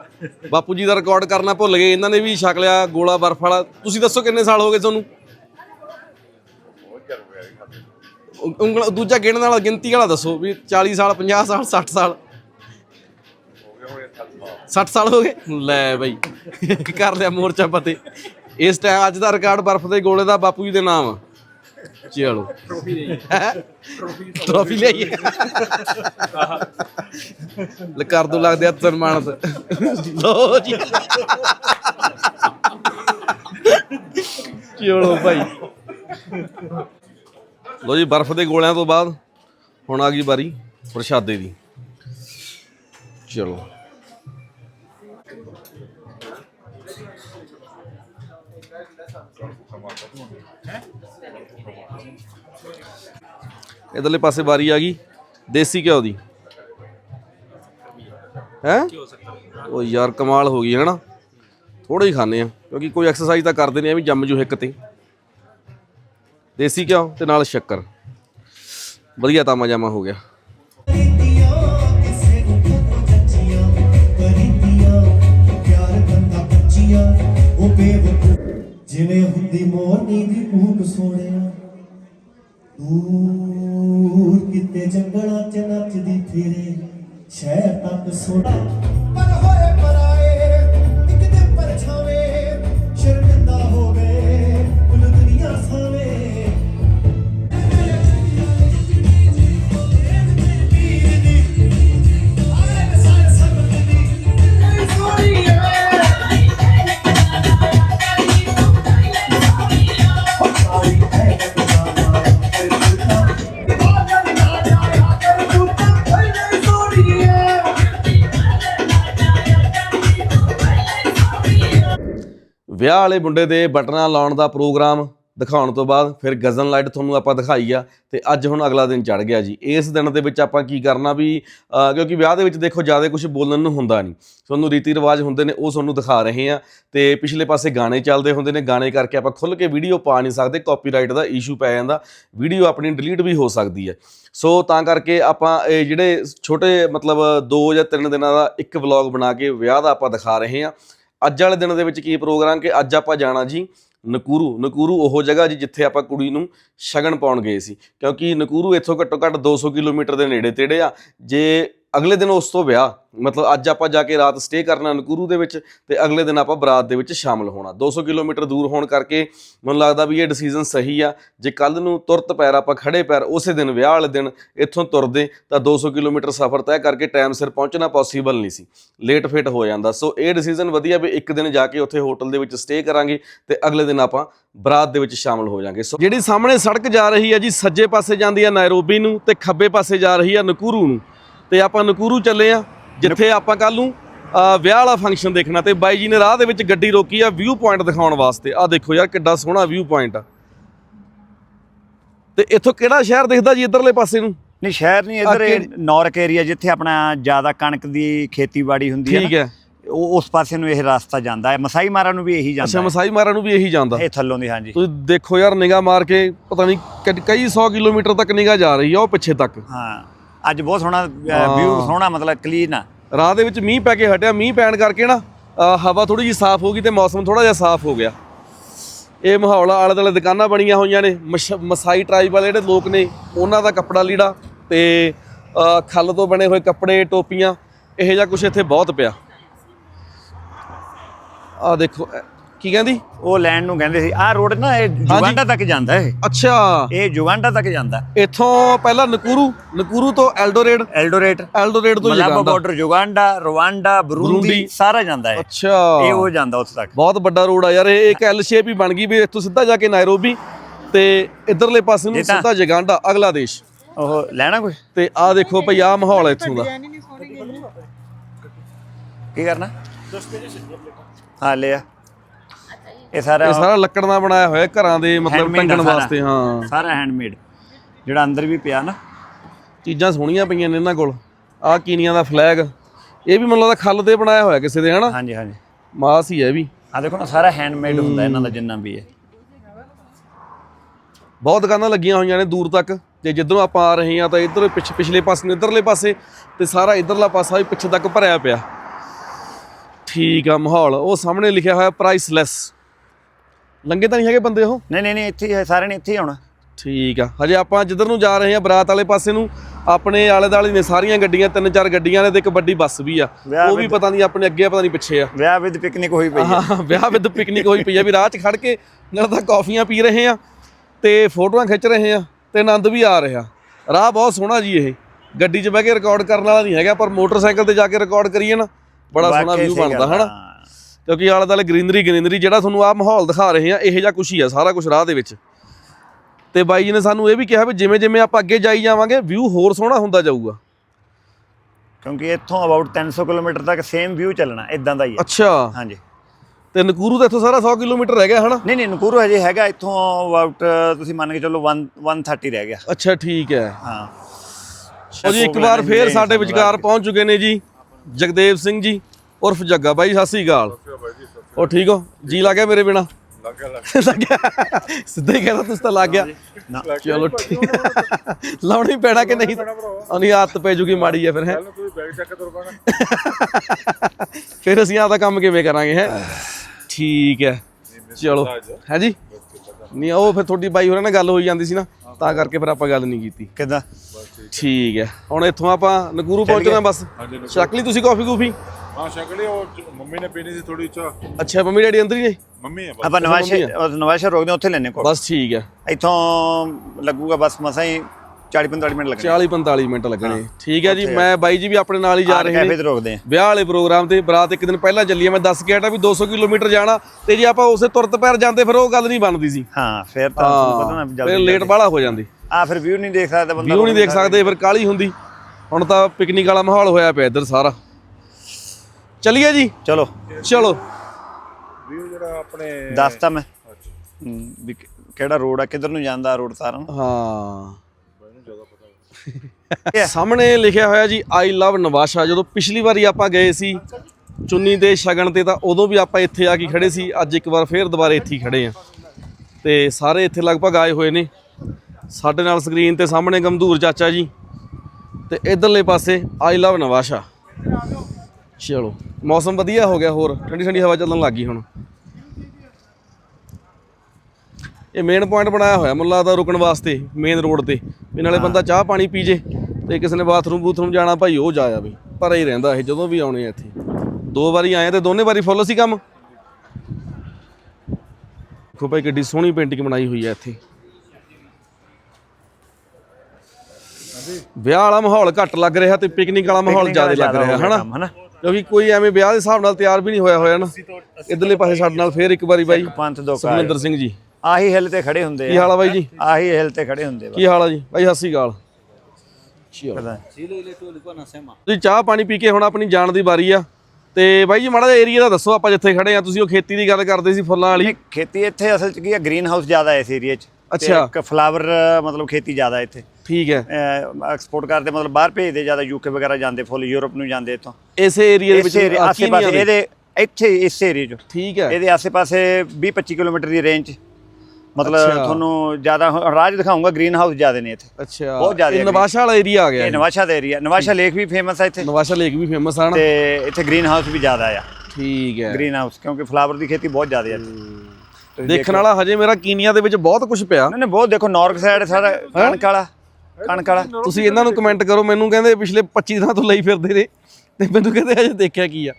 ਬਾਪੂ ਜੀ ਦਾ ਰਿਕਾਰਡ ਕਰਨਾ ਭੁੱਲ ਗਏ। ਇਹਨਾਂ ਨੇ ਵੀ ਛਕ ਲਿਆ ਗੋਲਾ ਬਰਫ਼ ਵਾਲਾ। ਤੁਸੀਂ ਦੱਸੋ ਕਿੰਨੇ ਸਾਲ ਹੋ ਗਏ ਤੁਹਾਨੂੰ? ਉਂਗਲ ਦੂਜਾ ਗਿਣਨ ਵਾਲਾ ਗਿਣਤੀ ਵਾਲਾ ਦੱਸੋ ਵੀ 40 ਸਾਲ 50 ਸਾਲ 60 ਸਾਲ। 60 ਸਾਲ ਹੋ ਗਏ। ਲੈ ਬਈ ਕਰ ਲਿਆ ਮੋਰਚਾ ਪਤੇ। ਇਸ ਟਾਈਮ ਅੱਜ ਦਾ ਰਿਕਾਰਡ ਬਰਫ਼ ਦੇ ਗੋਲੇ ਦਾ ਬਾਪੂ ਜੀ ਦੇ ਨਾਮ। ਆ ਚਲੋ। ਟਰੋਫੀ ਲਈ। ਟਰੋਫੀ ਲਈ। ਲੈ ਕਰ ਦੋ ਲੱਗਦੇ ਆ ਸਨਮਾਨਤ। ਲੋ ਜੀ। ਚਲੋ ਭਾਈ। ਲੋ ਜੀ ਬਰਫ਼ ਦੇ ਗੋਲਿਆਂ ਤੋਂ ਬਾਅਦ ਹੁਣ ਆ ਗਈ ਵਾਰੀ ਪ੍ਰਸ਼ਾਦੇ ਦੀ। ਚਲੋ। ਇਧਰਲੇ ਪਾਸੇ ਵਾਰੀ ਆ ਗਈ। ਦੇਸੀ ਘਿਓ ਦੀ। ਹੈ? ਉਹ ਯਾਰ, ਕਮਾਲ ਹੋ ਗਈ ਹੈ ਨਾ ਥੋੜਾ ਹੀ ਖਾਣੇ ਆ, ਕਿਉਂਕਿ ਕੋਈ ਐਕਸਰਸਾਈਜ਼ ਤਾਂ ਕਰਦੇ ਨਹੀਂ ਐਵੇਂ ਜੰਮ ਜੂ ਹਿੱਕ ਤੇ। ਦੇਸੀ ਘਿਓ ਤੇ ਨਾਲ ਸ਼ੱਕਰ। ਵਧੀਆ ਤਾਮਾ ਜਾਮਾ ਹੋ ਗਿਆ। ਉਹ ਬੇਵਕੂਫ ਜਿਵੇਂ ਹੁੰਦੀ ਮੋਰਨੀ ਦੀ ਭੂਖ ਸੋਹਣਿਆ। ਦੂਰ ਕਿਤੇ ਜੰਗਲਾਂ 'ਚ ਨੱਚਦੀ ਫਿਰੇ। ਸ਼ਹਿਰ ਤੱਕ ਸੋਣਾ ਪਰ ਹੋਏ ਪਰਾਏ ਵਿਆਹ ਵਾਲੇ ਮੁੰਡੇ ਦੇ ਬਟਨਾਂ ਲਾਉਣ ਦਾ ਪ੍ਰੋਗਰਾਮ ਦਿਖਾਉਣ ਤੋਂ ਬਾਅਦ ਫਿਰ ਗਜ਼ਨ ਲਾਈਟ ਤੁਹਾਨੂੰ ਆਪਾਂ ਦਿਖਾਈ ਆ ਤੇ ਅੱਜ ਹੁਣ ਅਗਲਾ ਦਿਨ ਚੜ ਗਿਆ ਜੀ। ਇਸ ਦਿਨ ਦੇ ਵਿੱਚ ਆਪਾਂ ਕੀ ਕਰਨਾ ਵੀ ਕਿਉਂਕਿ ਵਿਆਹ ਦੇ ਵਿੱਚ ਦੇਖੋ ਜ਼ਿਆਦਾ ਕੁਝ ਬੋਲਣ ਨੂੰ ਹੁੰਦਾ ਨਹੀਂ। ਤੁਹਾਨੂੰ ਰੀਤੀ ਰਿਵਾਜ ਹੁੰਦੇ ਨੇ, ਉਹ ਤੁਹਾਨੂੰ ਦਿਖਾ ਰਹੇ ਆ ਤੇ ਪਿਛਲੇ ਪਾਸੇ ਗਾਣੇ ਚੱਲਦੇ ਹੁੰਦੇ ਨੇ, ਗਾਣੇ ਕਰਕੇ ਆਪਾਂ ਖੁੱਲ ਕੇ ਵੀਡੀਓ ਪਾ ਨਹੀਂ ਸਕਦੇ ਕਾਪੀਰਾਈਟ ਦਾ ਇਸ਼ੂ ਪੈ ਜਾਂਦਾ, ਵੀਡੀਓ ਆਪਣੀ ਡਿਲੀਟ ਵੀ ਹੋ ਸਕਦੀ ਹੈ। ਸੋ ਤਾਂ ਕਰਕੇ ਆਪਾਂ ਇਹ ਜਿਹੜੇ ਛੋਟੇ ਮਤਲਬ 2 ਜਾਂ 3 ਦਿਨਾਂ ਦਾ ਇੱਕ ਵਲੌਗ ਬਣਾ ਕੇ ਵਿਆਹ ਦਾ ਆਪਾਂ ਦਿਖਾ ਰਹੇ ਹਾਂ। ਅੱਜ ਵਾਲੇ ਦਿਨ ਦੇ ਵਿੱਚ ਕੀ ਪ੍ਰੋਗਰਾਮ ਕਿ ਅੱਜ ਆਪਾਂ ਜਾਣਾ ਜੀ ਨਕੂਰੂ। ਨਕੂਰੂ ਉਹ ਜਗ੍ਹਾ ਜੀ ਜਿੱਥੇ ਆਪਾਂ ਕੁੜੀ ਨੂੰ ਸ਼ਗਨ ਪਾਉਣ ਗਏ ਸੀ। ਕਿਉਂਕਿ ਨਕੂਰੂ ਇੱਥੋਂ ਘੱਟੋ ਘੱਟ 200 ਕਿਲੋਮੀਟਰ ਦੇ ਨੇੜੇ ਤੇੜੇ ਆ। ਜੇ ਅਗਲੇ ਦਿਨ ਉਸ ਤੋਂ ਵਿਆਹ, ਮਤਲਬ ਅੱਜ ਆਪਾਂ ਜਾ ਕੇ ਰਾਤ ਸਟੇ ਕਰਨਾ ਨਕੂਰੂ ਦੇ ਵਿੱਚ ਤੇ ਅਗਲੇ ਦਿਨ ਆਪਾਂ ਬਰਾਤ ਦੇ ਵਿੱਚ ਸ਼ਾਮਲ ਹੋਣਾ। 200 ਕਿਲੋਮੀਟਰ ਦੂਰ ਹੋਣ ਕਰਕੇ ਮੈਨੂੰ ਲੱਗਦਾ ਵੀ ਇਹ ਡਿਸੀਜਨ ਸਹੀ ਆ। ਜੇ ਕੱਲ ਨੂੰ ਤੁਰਤ ਪੈਰ ਆਪਾਂ ਖੜੇ ਪੈਰ ਉਸੇ ਦਿਨ ਵਿਆਹ ਵਾਲੇ ਦਿਨ ਇੱਥੋਂ ਤੁਰਦੇ, ਤਾਂ 200 ਕਿਲੋਮੀਟਰ ਸਫ਼ਰ ਤੈਅ ਕਰਕੇ ਟਾਈਮ ਸਿਰ ਪਹੁੰਚਣਾ ਪੋਸੀਬਲ ਨਹੀਂ ਸੀ। ਲੇਟ ਫੇਟ ਹੋ ਜਾਂਦਾ। ਸੋ ਇਹ ਡਿਸੀਜਨ ਵਧੀਆ ਵੀ ਇੱਕ ਦਿਨ ਜਾ ਕੇ ਉੱਥੇ ਹੋਟਲ ਦੇ ਵਿੱਚ ਸਟੇ ਕਰਾਂਗੇ ਤੇ ਅਗਲੇ ਦਿਨ ਆਪਾਂ ਬਰਾਤ ਦੇ ਵਿੱਚ ਸ਼ਾਮਲ ਹੋ ਜਾਾਂਗੇ। ਸੋ ਜਿਹੜੀ ਸਾਹਮਣੇ ਸੜਕ ਜਾ ਰਹੀ ਹੈ ਜੀ, ਸੱਜੇ ਪਾਸੇ ਜਾਂਦੀ ਹੈ ਨਾਇਰੋਬੀ ਨੂੰ ਤੇ ਖੱਬੇ ਪਾਸੇ ਜਾ ਰਹੀ ਹੈ ਨਕੂਰੂ ਨੂੰ। ਤੇ ਆਪਾਂ ਨਕੂਰੂ ਚੱਲੇ ਆ ਜਿੱਥੇ ਆਪਾਂ ਕੱਲ ਨੂੰ ਵਿਆਹ ਵਾਲਾ ਫੰਕਸ਼ਨ ਦੇਖਣਾ ਤੇ ਬਾਈ ਜੀ ਨੇ ਰਾਹ ਦੇ ਵਿੱਚ ਗੱਡੀ ਰੋਕੀ ਆ ਵਿਊ ਪੁਆਇੰਟ ਦਿਖਾਉਣ ਵਾਸਤੇ। ਆ ਦੇਖੋ ਯਾਰ ਕਿੱਡਾ ਸੋਹਣਾ ਵਿਊ ਪੁਆਇੰਟ ਆ। ਤੇ ਇੱਥੋਂ ਕਿਹੜਾ ਸ਼ਹਿਰ ਦਿਖਦਾ ਜੀ ਇਧਰਲੇ ਪਾਸੇ ਨੂੰ? ਨਹੀਂ ਸ਼ਹਿਰ ਨਹੀਂ ਇੱਧਰ ਇਹ ਨੌਰਕ ਏਰੀਆ ਜਿੱਥੇ ਆਪਣਾ ਜ਼ਿਆਦਾ ਕਣਕ ਦੀ ਖੇਤੀਬਾੜੀ ਹੁੰਦੀ ਹੈ ਠੀਕ ਹੈ। ਉਹ ਉਸ ਪਾਸੇ ਨੂੰ ਇਹ ਰਸਤਾ ਜਾਂਦਾ ਹੈ। ਮਸਾਈ ਮਾਰਾ ਨੂੰ ਵੀ ਇਹੀ ਅੱਛਾ ਜਾਂਦਾ ਮਸਾਈ ਮਾਰਾ ਨੂੰ ਵੀ ਇਹੀ ਜਾਂਦਾ। ਇਹ ਥੱਲੋਂ ਦੀ ਹਾਂਜੀ। ਤੁਸੀਂ ਦੇਖੋ ਯਾਰ ਨਿਗਾਹ ਮਾਰ ਕੇ ਪਤਾ ਨਹੀਂ ਕਈ 100 ਕਿਲੋਮੀਟਰ ਤੱਕ ਨਿਗਾਹ ਜਾ ਰਹੀ ਆ ਉਹ ਪਿੱਛੇ ਤੱਕ। ਹਾਂ। ਅੱਜ ਬਹੁਤ ਸੋਹਣਾ। ਵਿਊ ਸੋਹਣਾ ਮਤਲਬ ਕਲੀਨ ਆ। ਰਾਹ ਦੇ ਵਿੱਚ ਮੀਂਹ ਪੈ ਕੇ ਹਟਿਆ ਮੀਂਹ ਪੈਣ ਕਰਕੇ ਨਾ ਹਵਾ ਥੋੜੀ ਜਿਹੀ ਸਾਫ਼ ਹੋ ਗਈ ਤੇ ਮੌਸਮ ਥੋੜਾ ਜਿਹਾ ਸਾਫ਼ ਹੋ ਗਿਆ। ਇਹ ਮਾਹੌਲ ਆਲੇ ਦੁਆਲੇ ਦੁਕਾਨਾਂ ਬਣੀਆਂ ਹੋਈਆਂ ਨੇ ਮਸ਼- ਮਸਾਈ ਟ੍ਰਾਈਬ ਵਾਲੇ ਜਿਹੜੇ ਲੋਕ ਨੇ ਉਹਨਾਂ ਦਾ ਕੱਪੜਾ ਲੀੜਾ ਤੇ ਖੱਲ ਤੋਂ ਬਣੇ ਹੋਏ ਕੱਪੜੇ ਟੋਪੀਆਂ ਇਹੋ ਜਿਹਾ ਕੁਝ ਇੱਥੇ ਬਹੁਤ ਪਿਆ। ਆ ਦੇਖੋ ਕੀ ਕਹਿੰਦੀ? ਉਹ ਲੈਂਡ ਨੂੰ ਕਹਿੰਦੇ ਸੀ। ਆਹ ਰੋਡ ਨਾ ਇਹ ਜੁਗਾਂਡਾ ਤੱਕ ਜਾਂਦਾ ਹੈ ਅੱਛਾ। ਇਹ ਜੁਗਾਂਡਾ ਤੱਕ ਜਾਂਦਾ। ਇੱਥੋਂ ਪਹਿਲਾਂ ਨਕੂਰੂ ਨਕੂਰੂ ਤੋਂ ਐਲਡੋਰੇਡ। ਐਲਡੋਰੇਟ। ਐਲਡੋਰੇਡ ਤੋਂ ਮਲਾਬਾ ਬਾਰਡਰ ਜੁਗਾਂਡਾ ਰਵਾਂਡਾ ਬਰੂੰਡੀ। ਸਾਰਾ ਜਾਂਦਾ ਹੈ ਅੱਛਾ। ਇਹ ਉਹ ਜਾਂਦਾ ਉੱਥੇ ਤੱਕ। ਬਹੁਤ ਵੱਡਾ ਰੋਡ ਆ ਯਾਰ ਇਹ ਇੱਕ ਐਲ ਸ਼ੇਪ ਹੀ ਬਣ ਗਈ ਵੀ ਇੱਥੋਂ ਸਿੱਧਾ ਜਾ ਕੇ ਨਾਇਰੋਬੀ ਤੇ ਇਧਰਲੇ ਪਾਸੇ ਨੂੰ ਸਿੱਧਾ ਜਗਾਂਡਾ ਅਗਲਾ ਦੇਸ਼। ਉਹ ਲੈਣਾ ਕੋਈ ਤੇ ਆਹ ਦੇਖੋ ਭਈ ਆਹ ਮਾਹੌਲ ਇੱਥੋਂ ਦਾ। ਕੀ ਕਰਨਾ? ਹਾਂ ਲਿਆ। ਇਹ ਸਾਰਾ ਇਹ ਸਾਰਾ ਲੱਕੜ ਦਾ ਬਣਾਇਆ ਹੋਇਆ ਘਰਾਂ ਦੇ ਮਤਲਬ handmade ਆ ਟੰਗਣ ਸਾਰਾ। ਵਾਸਤੇ ਹਾਂ। ਸਾਰਾ ਹੈਂਡਮੇਡ ਜਿਹੜਾ ਅੰਦਰ ਵੀ ਪਿਆ ਨਾ। ਚੀਜ਼ਾਂ ਸੋਹਣੀਆਂ ਪਈਆਂ ਨੇ ਇਹਨਾਂ ਕੋਲ। ਆਹ ਕੀਨੀਆਂ ਦਾ ਫਲੈਗ ਇਹ ਵੀ ਮੈਨੂੰ ਲੱਗਦਾ ਖੱਲ ਤੇ ਬਣਾਇਆ ਹੋਇਆ ਕਿਸੇ ਦੇ ਹਨਾ? ਹਾਂਜੀ ਹਾਂਜੀ। ਮਾਸ ਹੀ ਹੈ ਇਹ ਵੀ। ਆ ਦੇਖੋ ਨਾ ਸਾਰਾ ਹੈਂਡਮੇਡ ਹੁੰਦਾ ਇਹਨਾਂ ਦਾ ਜਿੰਨਾ ਵੀ ਹੈ। ਬਹੁਤ ਦੁਕਾਨਾਂ ਲੱਗੀਆਂ ਹੋਈਆਂ ਨੇ ਦੂਰ ਤੱਕ। ਤੇ ਜਿੱਧਰੋਂ ਆਪਾਂ ਆ ਰਹੇ ਹਾਂ ਤਾਂ ਇੱਧਰ ਪਿਛ ਪਿਛਲੇ ਪਾਸੇ ਨੂੰ ਇੱਧਰਲੇ ਪਾਸੇ ਤੇ ਸਾਰਾ ਇੱਧਰਲਾ ਪਾਸਾ ਵੀ ਪਿੱਛੇ ਤੱਕ ਭਰਿਆ ਪਿਆ। ਠੀਕ ਆ ਮਾਹੌਲ। ਉਹ ਸਾਹਮਣੇ ਲਿਖਿਆ ਹੋਇਆ ਪ੍ਰਾਈਸਲੈਸ ਲੰਗੇ ਤਾਂ ਨਹੀਂ ਹੈਗੇ ਬੰਦੇ ਉਹ? ਨਹੀਂ ਨਹੀਂ ਨਹੀਂ ਇੱਥੇ ਹੀ ਹੈ ਸਾਰੇ ਨੇ ਇੱਥੇ ਹੀ ਆਉਣਾ। ਠੀਕ ਆ। ਹਜੇ ਆਪਾਂ ਜਿੱਧਰ ਨੂੰ ਜਾ ਰਹੇ ਆ ਬਰਾਤ ਵਾਲੇ ਪਾਸੇ ਨੂੰ ਆਪਣੇ ਆਲੇ ਦਾਲੇ ਨੇ ਸਾਰੀਆਂ ਗੱਡੀਆਂ ਤਿੰਨ ਚਾਰ ਗੱਡੀਆਂ ਨੇ ਤੇ ਇੱਕ ਵੱਡੀ ਬੱਸ ਵੀ ਆ। ਵਿਆਹ ਉਹ ਵੀ ਪਤਾ ਨਹੀਂ ਆਪਣੇ ਅੱਗੇ ਆ ਪਤਾ ਨਹੀਂ ਪਿੱਛੇ ਆ। ਵਿਆਹ ਵਿਦ ਪਿਕਨਿਕ ਹੋਈ ਪਈ ਹੈ ਹਾਂ ਵਿਆਹ ਵਿਦ ਪਿਕਨਿਕ ਹੋਈ ਪਈ ਆ। ਵੀ ਰਾਹ 'ਚ ਖੜ ਕੇ ਨਾਲ ਤਾਂ ਕਾਫੀਆਂ ਪੀ ਰਹੇ ਆ ਤੇ ਫੋਟੋਆਂ ਖਿੱਚ ਰਹੇ ਆ ਤੇ ਆਨੰਦ ਵੀ ਆ ਰਿਹਾ। ਰਾਹ ਬਹੁਤ ਸੋਹਣਾ ਜੀ ਇਹ। ਗੱਡੀ 'ਚ ਬਹਿ ਕੇ ਰਿਕਾਰਡ ਕਰਨ ਵਾਲਾ ਨਹੀਂ ਹੈਗਾ ਪਰ ਮੋਟਰਸਾਈਕਲ ਤੇ ਜਾ ਕੇ ਰਿਕਾਰਡ ਕਰੀਏ ਨਾ ਬੜਾ ਸੋਹਣਾ ਵਾਕਈ ਵਿਊ ਸਹੀ ਬਣਦਾ ਹਨਾ। ਕਿਉਂਕਿ ਆਲੇ ਦੁਆਲੇ ਗ੍ਰੀਨਰੀ ਗ੍ਰੀਨਰੀ ਜਿਹੜਾ ਤੁਹਾਨੂੰ ਆਹ ਮਾਹੌਲ ਦਿਖਾ ਰਹੇ ਆ ਇਹੋ ਜਿਹਾ ਕੁਛ ਹੀ ਆ ਸਾਰਾ ਕੁਝ ਰਾਹ ਦੇ ਵਿੱਚ। ਤੇ ਬਾਈ ਜੀ ਨੇ ਸਾਨੂੰ ਇਹ ਵੀ ਕਿਹਾ ਵੀ ਜਿਵੇਂ ਜਿਵੇਂ ਆਪਾਂ ਅੱਗੇ ਜਾਈ ਜਾਵਾਂਗੇ ਵਿਊ ਹੋਰ ਸੋਹਣਾ ਹੁੰਦਾ ਜਾਊਗਾ। ਕਿਉਂਕਿ ਇੱਥੋਂ ਅਬਾਊਟ 300 ਕਿਲੋਮੀਟਰ ਤੱਕ ਸੇਮ ਵਿਊ ਚੱਲਣਾ ਇਦਾਂ ਦਾ ਹੀ ਹੈ ਅੱਛਾ। ਹਾਂਜੀ। ਤੇ ਨਕੂਰੂ ਤਾਂ ਇੱਥੋਂ ਸਾਰਾ 100 ਕਿਲੋਮੀਟਰ ਰਹਿ ਗਿਆ ਹਨਾ? ਨਹੀਂ ਨਹੀਂ ਨਕੂਰੂ ਹਜੇ ਹੈਗਾ ਇੱਥੋਂ ਅਬਾਊਟ ਤੁਸੀਂ ਮੰਨ ਕੇ ਚੱਲੋ 1 130 ਰਹਿ ਗਿਆ। ਅੱਛਾ ਠੀਕ ਹੈ। ਹਾਂ। ਉਹ ਜੀ ਇੱਕ ਵਾਰ ਫੇਰ ਸਾਡੇ ਵਿਚਕਾਰ ਪਹੁੰਚ ਚੁੱਕੇ ਨੇ ਜੀ ਜਗਦੇਵ ਸਿੰਘ ਜੀ। ਉਰਫ ਜੱਗਾ ਬਾਈ ਸਤਿ ਸ੍ਰੀ ਅਕਾਲ। ਉਹ ਠੀਕ ਹੋ? ਜੀ ਲੱਗ ਗਿਆ ਮੇਰੇ ਬਿਨਾ? ਲੱਗ ਗਿਆ ਸਿੱਧਾ ਹੀ ਕਹਿੰਦਾ ਤੁਸੀਂ ਤਾਂ ਲੱਗ ਗਿਆ। ਨਾ। ਚਲੋ ਠੀਕ। ਲਾਉਣੀ ਪੈਣਾ ਕਿ ਨਹੀਂ? ਅਨੀ ਆਦਤ ਪੈ ਜੂਗੀ ਮਾੜੀ ਹੈ ਫਿਰ ਹੈ। ਫਿਰ ਅਸੀਂ ਆਪਦਾ ਕੰਮ ਕਿਵੇਂ ਕਰਾਂਗੇ ਹੈ? ਠੀਕ ਹੈ। ਚਲੋ। ਹੈ ਜੀ? ਨਹੀਂ ਉਹ ਫਿਰ ਤੁਹਾਡੀ ਬਾਈ ਹੋਰਾਂ ਨਾਲ ਗੱਲ ਹੋਈ ਜਾਂਦੀ ਸੀ ਨਾ। ਤਾਂ ਕਰਕੇ ਫਿਰ ਆਪਾਂ ਗੱਲ ਨਹੀਂ ਕੀਤੀ। ਕਿਦਾਂ? ਠੀਕ ਹੈ। ਹੁਣ ਇੱਥੋਂ ਆਪਾਂ ਨਗੂਰੂ ਪਹੁੰਚਣਾ ਬਸ। ਛਕ ਲਈ ਤੁਸੀਂ ਕਾਫੀ ਕੂਫੀ? ਹਾਂ ਸ਼ਕਲੇ ਉਹ ਮੰਮੀ ਨੇ ਪੀਣੀ ਸੀ ਥੋੜੀ ਚਾਹ। ਅੱਛਾ ਮੰਮੀ ਡੈਡੀ ਅੰਦਰ ਹੀ ਨੇ? ਮੰਮੀ ਹੈ ਆਪਾਂ ਨਵਾਸ਼ੇ ਨਵਾਸ਼ੇ ਰੋਕਦੇ ਹਾਂ, ਉੱਥੇ ਲੈਣੇ ਕੋਲ ਬਸ ਠੀਕ ਹੈ। ਇੱਥੋਂ ਲੱਗੂਗਾ ਬਸ ਮਸਾਂ ਹੀ 40 45 ਮਿੰਟ ਲੱਗਣੇ। 40 45 ਮਿੰਟ ਲੱਗਣੇ। ਠੀਕ ਹੈ ਜੀ ਮੈਂ ਬਾਈ ਜੀ ਵੀ ਆਪਣੇ ਨਾਲ ਹੀ ਜਾ ਰਹੇ ਕੈਫੇ ਨੇ ਤੇ ਰੋਕਦੇ ਆ। ਵਿਆਹ ਵਾਲੇ ਪ੍ਰੋਗਰਾਮ ਤੇ ਬਰਾਤ ਇੱਕ ਦਿਨ ਪਹਿਲਾਂ ਚੱਲੀ ਆ ਮੈਂ ਦੱਸ ਕੇ ਹਟਾ ਵੀ 200 ਕਿਲੋਮੀਟਰ ਜਾਣਾ ਤੇ ਜੇ ਆਪਾਂ ਉਸੇ ਤੁਰਤ ਪੈਰ ਜਾਂਦੇ ਫਿਰ ਉਹ ਗੱਲ ਨਹੀਂ ਬਣਦੀ ਸੀ। ਹਾਂ ਫਿਰ ਤਾਂ ਤੁਹਾਨੂੰ ਪਤਾ ਨਾ ਹਾਂ ਜਲਦੀ ਫਿਰ ਲੇਟ ਬਾਹਲਾ ਹੋ ਜਾਂਦੀ। ਆ ਫਿਰ ਵਿਊ ਨਹੀਂ ਦੇਖ ਸਕਦਾ ਬੰਦਾ ਵੀਊ ਨਹੀਂ ਦੇਖ ਸਕਦੇ ਫਿਰ ਕਾਲੀ ਹੁੰਦੀ। ਹੁਣ ਤਾਂ ਪਿਕਨਿਕ ਵਾਲਾ ਮਾਹੌਲ ਹੋਇਆ ਪਿਆ ਇੱਧਰ ਸਾਰਾ। ਚਲਿਏ ਜੀ? ਚਲੋ। ਚਲੋ। ਵੀਊ ਜਿਹੜਾ ਆਪਣੇ ਦੱਸਤਾ ਮੈਂ। ਵੀ ਕਿਹੜਾ ਰੋਡ ਆ ਕਿੱਧਰ ਨੂੰ ਜਾਂਦਾ ਰੋਡ ਸਾਰਾ ਹਾਂ। ਸਾਹਮਣੇ ਲਿਖਿਆ ਹੋਇਆ ਜੀ ਆਈ ਲਵ ਨਵਾਸ਼ਾ। ਜਦੋਂ ਪਿਛਲੀ ਵਾਰੀ ਆਪਾਂ ਗਏ ਸੀ ਚੁੰਨੀ ਦੇ ਸ਼ਗਨ ਤੇ, ਤਾਂ ਉਦੋਂ ਵੀ ਆਪਾਂ ਇੱਥੇ ਆ ਕੇ ਖੜੇ ਸੀ। ਅੱਜ ਇੱਕ ਵਾਰ ਫੇਰ ਦੁਬਾਰੇ ਇੱਥੇ ਹੀ ਖੜੇ ਆ। ਤੇ ਸਾਰੇ ਇੱਥੇ ਲਗਭਗ ਆਏ ਹੋਏ ਨੇ। ਸਾਡੇ ਨਾਲ ਸਕਰੀਨ ਤੇ ਸਾਹਮਣੇ ਗਮਦੂਰ ਚਾਚਾ ਜੀ। ਤੇ ਇਧਰਲੇ ਪਾਸੇ ਆਈ ਲਵ ਨਵਾਸ਼ਾ। ਚਲੋ, ਮੌਸਮ ਵਧੀਆ ਹੋ ਗਿਆ ਹੋਰ। ਠੰਡੀ ਠੰਡੀ ਹਵਾ ਚੱਲਣ ਲੱਗੀ ਹੁਣ। ਇਹ ਮੇਨ ਪੁਆਇੰਟ ਬਣਾਇਆ ਹੋਇਆ ਮੈਨੂੰ ਲੱਗਦਾ ਰੁਕਣ ਵਾਸਤੇ ਮੇਨ ਰੋਡ ਤੇ। ਵੀ ਨਾਲੇ ਬੰਦਾ ਚਾਹ ਪਾਣੀ ਪੀ ਜੇ ਤੇ ਕਿਸੇ ਨੇ ਬਾਥਰੂਮ ਬੂਥਰੂਮ ਜਾਣਾ ਭਾਈ ਉਹ ਜਾ ਆਵੇ। ਪਰ ਹੀ ਰਹਿੰਦਾ ਇਹ ਜਦੋਂ ਵੀ ਆਉਣੇ ਆ ਇੱਥੇ। ਦੋ ਵਾਰੀ ਆਏ ਤੇ ਦੋਨੇ ਵਾਰੀ ਫੁੱਲ ਸੀ ਕੰਮ? ਦੇਖੋ ਭਾਈ ਕਿੱਡੀ ਸੋਹਣੀ ਪੇਂਟਿੰਗ ਬਣਾਈ ਹੋਈ ਹੈ ਇੱਥੇ। ਵਿਆਹ ਵਾਲਾ ਮਾਹੌਲ ਘੱਟ ਲੱਗ ਰਿਹਾ ਤੇ ਪਿਕਨਿਕ ਵਾਲਾ ਮਾਹੌਲ ਜ਼ਿਆਦਾ ਲੱਗ ਰਿਹਾ ਹਨਾ? ਹਨਾ? ਕਿਉਂਕਿ ਕੋਈ ਐਵੇਂ ਵਿਆਹ ਦੇ ਹਿਸਾਬ ਨਾਲ ਤਿਆਰ ਵੀ ਨਹੀਂ ਹੋਇਆ ਹੋਇਆ ਨਾ। ਇਧਰਲੇ ਪਾਸੇ ਸਾਡੇ ਨਾਲ ਫੇਰ ਇੱਕ ਵਾਰੀ ਬਾਈ। ਪੰਥ ਦੋ ਸੁਖਮਿੰਦਰ ਸਿੰਘ ਜੀ। ਆਹੀ ਹਿੱਲ ਤੇ ਖੜੇ ਹੁੰਦੇ ਕੀ ਹਾਲ ਆ ਬਾਈ ਜੀ? ਆਹੀ ਹਿੱਲ ਤੇ ਖੜੇ ਹੁੰਦੇ ਕੀ ਹਾਲ ਆ ਜੀ? ਬਾਈ ਸਤਿ ਸ਼੍ਰੀ ਅਕਾਲ। ਤੁਸੀਂ ਚਾਹ ਪਾਣੀ ਪੀ ਕੇ ਹੁਣ ਆਪਣੀ ਜਾਣ ਦੀ ਵਾਰੀ ਆ। ਤੇ ਬਾਈ ਜੀ ਮਾੜਾ ਜਿਹਾ ਏਰੀਆ ਦਾ ਦੱਸੋ ਆਪਾਂ ਜਿੱਥੇ ਖੜੇ ਆ। ਤੁਸੀਂ ਉਹ ਖੇਤੀ ਦੀ ਗੱਲ ਕਰਦੇ ਸੀ ਫੁੱਲਾਂ ਵਾਲੀ। ਖੇਤੀ ਇੱਥੇ ਅਸਲ ਚ ਕੀ ਹੈ ਗ੍ਰੀਨ ਹਾਊਸ ਜ਼ਿਆਦਾ ਇਸ ਏਰੀਆ 'ਚ। ਤੇ ਅੱਛਾ। ਇੱਕ ਫਲਾਵਰ ਮਤਲਬ ਖੇਤੀ ਜ਼ਿਆਦਾ ਇੱਥੇ। ਠੀਕ ਹੈ। ਐਕਸਪੋਰਟ ਕਰਦੇ ਮਤਲਬ ਬਾਹਰ ਭੇਜਦੇ ਜ਼ਿਆਦਾ ਯੂਕੇ ਵਗੈਰਾ ਜਾਂਦੇ ਫੁੱਲ ਯੂਰਪ ਨੂੰ ਜਾਂਦੇ ਇੱਥੋਂ। ਇਸੇ ਏਰੀਆ ਦੇ ਵਿੱਚ ਆ ਆਸੇ ਪਾਸੇ? ਇਹਦੇ ਇੱਥੇ ਇਸ ਏਰੀਆ 'ਚ। ਠੀਕ ਹੈ। ਇਹਦੇ ਆਸੇ-ਪਾਸੇ 20-25 ਕਿਲੋਮੀਟਰ ਦੀ ਰੇਂਜ ਮਤਲਬ ਅੱਛਾ। ਤੁਹਾਨੂੰ ਜ਼ਿਆਦਾ ਹੁਣ ਰਾਜ ਦਿਖਾਉਂਗਾ ਗ੍ਰੀਨ ਹਾਊਸ ਜ਼ਿਆਦੇ ਨੇ ਇੱਥੇ। ਅੱਛਾ। ਬਹੁਤ ਜ਼ਿਆਦਾ ਇਹ। ਨਵਾਸ਼ਾ ਵਾਲਾ ਏਰੀਆ ਆ ਗਿਆ ਇਹ ਇਹ। ਨਵਾਸ਼ਾ ਦਾ ਏਰੀਆ ਨਵਾਸ਼ਾ ਲੇਕ ਵੀ ਫੇਮਸ ਹੈ ਇੱਥੇ। ਨਵਾਸ਼ਾ ਲੇਕ ਵੀ ਫੇਮਸ ਆ ਨਾ। ਤੇ ਇੱਥੇ ਗ੍ਰੀਨ ਹਾਊਸ ਵੀ ਜ਼ਿਆਦਾ ਆ। ਠੀਕ ਹੈ। ਗ੍ਰੀਨ ਹਾਊਸ ਕਿਉਂਕਿ ਫਲਾਵਰ ਦੀ ਖੇਤੀ ਬਹੁਤ ਜ਼ਿਆਦਾ ਹੈ ਇੱਥੇ। ਤੁਸੀਂ ਦੇਖਣ ਵਾਲਾ ਹਜੇ ਮੇਰਾ ਕੀਨੀਆ ਦੇ ਵਿੱਚ ਬਹੁਤ ਕੁਝ ਪਿਆ। ਨਹੀਂ ਨਹੀਂ ਬਹੁਤ ਦੇਖੋ ਨਾਰਥ ਸਾਈਡ ਸਾਰਾ ਕਣਕ ਵਾਲਾ ਕਣਕ ਵਾਲਾ। ਤੁਸੀਂ ਇਹਨਾਂ ਨੂੰ ਕਮੈਂਟ ਕਰੋ ਮੈਨੂੰ ਕਹਿੰਦੇ ਪਿਛਲੇ 25 ਦਿਨਾਂ ਤੋਂ ਲਈ ਫਿਰਦੇ ਨੇ। ਤੇ ਮੈਨੂੰ ਕਹਿੰਦੇ ਹਜੇ ਦੇਖਿਆ ਕੀ ਆ।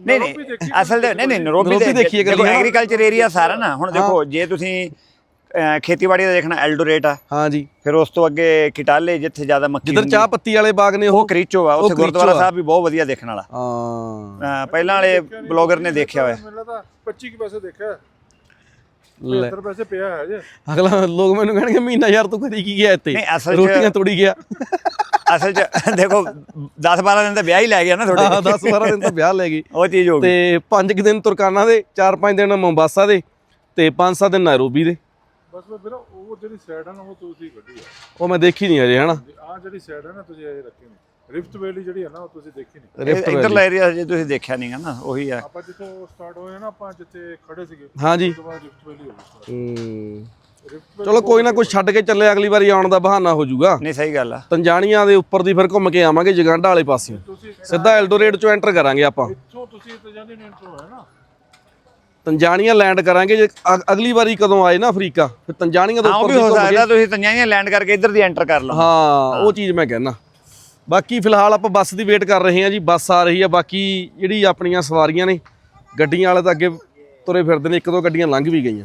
ਨਹੀਂ ਨਹੀਂ ਅਸਲ ਦੇ ਨਹੀਂ ਨਹੀਂ ਨਰੋਬੀ ਨਰੋਬੀ ਦੇਖੀ ਹੈ ਦੇਖੋ ਕਦੀ, ਹਾਂ। ਐਗਰੀਕਲਚਰ ਏਰੀਆ ਸਾਰਾ ਨਾ। ਹੁਣ ਦੇਖੋ ਜੇ ਤੁਸੀਂ ਖੇਤੀਬਾੜੀ ਦਾ ਦੇਖਣਾ ਐਲਡੋਰੇਟ ਆ। ਹਾਂ ਜੀ ਫਿਰ ਉਸ ਤੋਂ ਅੱਗੇ ਕਿਟਾਲੇ ਜਿੱਥੇ ਜ਼ਿਆਦਾ ਮੱਕੀ ਜਿੱਧਰ ਚਾਹ ਪੱਤੀ ਵਾਲੇ ਬਾਗ ਨੇ ਉਹ ਕਰੀਚੋ ਆ ਉੱਥੇ ਗੁਰਦੁਆਰਾ। ਸਾਹਿਬ ਵੀ ਬਹੁਤ ਵਧੀਆ ਦੇਖਣ ਵਾਲਾ। ਹਾਂ। ਪਹਿਲਾਂ ਵਾਲੇ ਬਲੌਗਰ ਨੇ ਦੇਖਿਆ ਹੋਇਆ। ਮੈਨੂੰ ਲੱਗਦਾ 25 ਕੁ ਪੈਸੇ ਦੇਖਿਆ। ਲੈ। 70 ਪੈਸੇ ਪਿਆ ਹੈ ਜੇ ਅਗਲਾ ਲੋਕ ਮੈਨੂੰ ਕਹਿਣਗੇ ਮਹੀਨਾ ਯਾਰ ਤੂੰ ਕਰੀ ਕੀ ਗਿਆ ਇੱਥੇ? ਨਹੀਂ, ਅਸਲ 'ਚ- ਰੋਟੀਆਂ ਤੋੜੀ ਗਿਆ। ਅਸਲ 'ਚ ਦੇਖੋ 10 12 ਦਿਨ ਤਾਂ ਵਿਆਹ ਹੀ ਲੈ ਗਿਆ ਨਾ ਹਾਂ ਤੁਹਾਡੇ 10 12 ਦਿਨ ਤਾਂ ਵਿਆਹ ਲੈ ਗਈ। ਉਹ ਚੀਜ਼ ਹੋ ਗਈ। ਤੇ 5 ਦਿਨ ਤੁਰਕਾਨਾ ਦੇ 4-5 ਦਿਨ ਮੁੰਬਾਸਾ ਦੇ ਤੇ 5-7 ਦਿਨ ਨੈਰੋਬੀ ਦੇ। ਬਸ ਵੀਰ ਉਹ ਜਿਹੜੀ ਸਾਈਡ ਹੈ ਨਾ ਉਹ ਤੁਸੀਂ ਕੱਢੀ ਆ। ਉਹ ਮੈਂ ਦੇਖੀ ਨਹੀਂ ਅਜੇ ਹਨਾ? ਆ ਜਿਹੜੀ ਸਾਈਡ ਹੈ ਨਾ ਤੁਸੀਂ ਇਹ ਰੱਖੀ ਨਹੀਂ। ਰਿਫਟ ਵੈਲੀ ਜਿਹੜੀ ਹੈ ਨਾ ਉਹ ਤੁਸੀਂ ਦੇਖੀ ਨਹੀਂ। ਰਿਫਟ ਇਧਰਲਾ ਏਰੀਆ ਜੇ ਤੁਸੀਂ ਦੇਖਿਆ ਨਹੀਂਗਾ ਨਾ ਉਹੀ ਆ। ਆਪਾਂ ਜਿੱਥੋਂ ਸਟਾਰਟ ਹੋਏ ਨਾ ਆਪਾਂ ਜਿੱਥੇ ਖੜੇ ਸੀਗੇ ਹਾਂ ਜੀ। ਉਸ ਤੋਂ ਬਾਅਦ ਰਿਫਟ ਵੈਲੀ ਹੋ ਗਈ start। ਹੂੰ। ਚਲੋ ਕੋਈ ਨਾ ਕੁਝ ਛੱਡ ਕੇ ਚੱਲੇ ਅਗਲੀ ਵਾਰੀ ਆਉਣ ਦਾ ਬਹਾਨਾ ਹੋ ਜਾਊਗਾ। ਨਹੀਂ ਸਹੀ ਗੱਲ ਆ। ਤੰਜਾਨੀਆਂ ਦੇ ਉੱਪਰ ਦੀ ਫਿਰ ਘੁੰਮ ਕੇ ਆਵਾਂਗੇ ਜਗਾਂਡਾ ਵਾਲੇ ਪਾਸੇ ਤੁਸੀਂ ਸਿੱਧਾ ਐਲਡੋਰੇਟ ਚੋਂ ਐਂਟਰ ਕਰਾਂਗੇ ਆਪਾਂ। ਇੱਥੋਂ ਤੁਸੀਂ ਤੇ ਜਾਂਦੇ ਨੇ ਇੰਟਰੋ ਹੈ ਨਾ। ਤੰਜਾਨੀਆ ਲੈਂਡ ਕਰਾਂਗੇ ਜੇ ਅਗ- ਅਗਲੀ ਵਾਰੀ ਕਦੋਂ ਆਏ ਨਾ ਅਫਰੀਕਾ ਫਿਰ ਤੰਜਾਨੀਆ ਤੋਂ ਹਾਂ ਉਹ ਉੱਪਰ ਵੀ ਦੀ ਹੋ ਘੁੰਮ ਕੇ ਸਕਦਾ ਤੁਸੀਂ ਤੰਜਾਈਆਂ ਲੈਂਡ ਕਰਕੇ ਇੱਧਰ ਦੀ ਐਂਟਰ ਕਰ ਲਓ। ਹਾਂ ਉਹ ਚੀਜ਼ ਮੈਂ ਕਹਿਣਾ ਬਾਕੀ ਫਿਲਹਾਲ ਆਪਾਂ ਬੱਸ ਦੀ ਵੇਟ ਕਰ ਰਹੇ ਹਾਂ ਜੀ ਬੱਸ ਆ ਰਹੀ ਆ ਬਾਕੀ ਜਿਹੜੀ ਆਪਣੀਆਂ ਸਵਾਰੀਆਂ ਨੇ ਗੱਡੀਆਂ ਵਾਲੇ ਤਾਂ ਅੱਗੇ ਤੁਰੇ ਫਿਰਦੇ ਨੇ ਇੱਕ ਦੋ ਗੱਡੀਆਂ ਲੰਘ ਵੀ ਗਈਆਂ।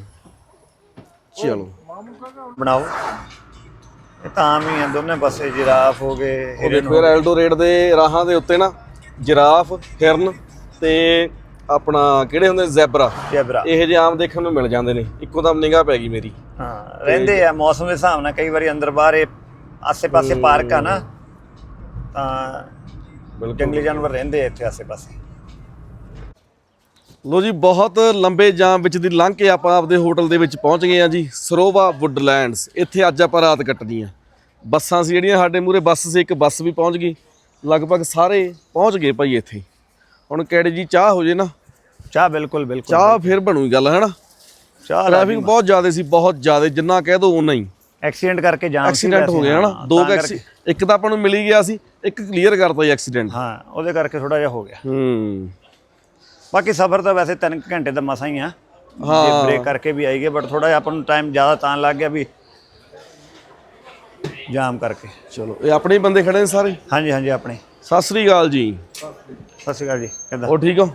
ਚਲੋ। ਬਣਾਓ। ਇਹ ਤਾਂ ਆਮ ਹੀ ਆ ਦੋਨੇ ਪਾਸੇ ਜਿਰਾਫ ਹੋ ਗਏ ਉਹ ਹਿਰਨ ਦੇਖੋ ਯਾਰ ਐਲਡੋ ਰੇਡ ਦੇ ਰਾਹਾਂ ਦੇ ਉੱਤੇ ਨਾ ਜਿਰਾਫ ਹਿਰਨ ਤੇ ਆਪਣਾ ਕਿਹੜੇ ਹੁੰਦੇ ਜ਼ੈਬਰਾ। ਜੈਬਰਾ। ਇਹੋ ਜਿਹੇ ਆਮ ਦੇਖਣ ਨੂੰ ਮਿਲ ਜਾਂਦੇ ਨੇ। ਇੱਕੋ ਦਮ ਨਿਗਾਹ ਪੈ ਗਈ ਮੇਰੀ। ਹਾਂ ਰਹਿੰਦੇ ਆ ਮੌਸਮ ਦੇ ਹਿਸਾਬ ਨਾਲ ਕਈ ਵਾਰੀ ਅੰਦਰ ਬਾਹਰ ਇਹ ਆਸੇ-ਪਾਸੇ ਪਾਰਕ ਆ ਨਾ ਤਾਂ ਜੰਗਲੀ ਜਾਨਵਰ ਰਹਿੰਦੇ ਆ ਇੱਥੇ ਆਸੇ-ਪਾਸੇ। ਲੋ ਜੀ ਬਹੁਤ ਲੰਬੇ ਜਾਮ ਵਿੱਚ ਦੀ ਲੰਘ ਕੇ ਆਪਾਂ ਆਪਦੇ ਹੋਟਲ ਦੇ ਵਿੱਚ ਪਹੁੰਚ ਗਏ ਆ ਜੀ ਸਰੋਵਾ ਵੁੱਡਲੈਂਡਸ। ਇੱਥੇ ਅੱਜ ਆਪਾਂ ਰਾਤ ਕੱਟਣੀ ਆ। ਬੱਸਾਂ ਸੀ ਜਿਹੜੀਆਂ ਸਾਡੇ ਮੂਰੇ ਬੱਸ ਸੀ ਇੱਕ ਬੱਸ ਵੀ ਪਹੁੰਚ ਗਈ। ਲਗਭਗ ਸਾਰੇ ਪਹੁੰਚ ਗਏ ਭਾਈ ਇੱਥੇ। ਹੁਣ ਕਿਹੜੇ ਜੀ ਚਾਹ ਹੋ ਜੇ ਨਾ। ਚਾਹ ਬਿਲਕੁਲ ਬਿਲਕੁਲ ਚਾਹ ਫਿਰ ਬਣੂਗੀ ਗੱਲ ਹੈ ਨਾ ਚਾਹ ਟ੍ਰੈਫਿਕ ਬਹੁਤ ਜ਼ਿਆਦਾ ਸੀ ਬਹੁਤ ਜ਼ਿਆਦਾ ਜਿੰਨਾ ਕਹਿ ਦੋ ਉਨਾ ਹੀ। ਐਕਸੀਡੈਂਟ ਕਰਕੇ ਜਾਮ ਐਕਸੀਡੈਂਟ ਹੋ ਗਿਆ ਹਨਾ? ਹਾਂ, ਦੋ ਇੱਕ ਤਾਂ ਆਪਾਂ ਨੂੰ ਮਿਲ ਹੀ ਗਿਆ ਸੀ ਇੱਕ ਕਲੀਅਰ ਕਰਤਾ ਜੀ ਐਕਸੀਡੈਂਟ। ਹਾਂ ਉਹਦੇ ਕਰਕੇ ਥੋੜਾ ਜਿਹਾ ਹੋ ਗਿਆ। ਹੂੰ। ਬਾਕੀ ਸਫ਼ਰ ਤਾਂ ਵੈਸੇ 3 ਘੰਟੇ ਦਾ ਮਸਾ ਹੀ ਆ। ਹਾਂ। ਜੇ ਬ੍ਰੇਕ ਕਰਕੇ ਵੀ ਆਈ ਗਏ ਬਟ ਥੋੜਾ ਜਿਹਾ ਆਪਾਂ ਨੂੰ ਟਾਈਮ ਜ਼ਿਆਦਾ ਤਾਂ ਲੱਗ ਗਿਆ ਵੀ ਜਾਮ ਕਰਕੇ। ਚਲੋ ਇਹ ਆਪਣੇ ਹੀ ਬੰਦੇ ਖੜੇ ਨੇ ਸਾਰੇ? ਹਾਂਜੀ ਹਾਂਜੀ ਆਪਣੇ। ਸਤਿ ਸ੍ਰੀ ਅਕਾਲ ਜੀ। ਸਤਿ ਸ਼੍ਰੀ ਅਕਾਲ ਜੀ ਕਿੱਦਾਂ? ਉਹ ਠੀਕ ਹੋ।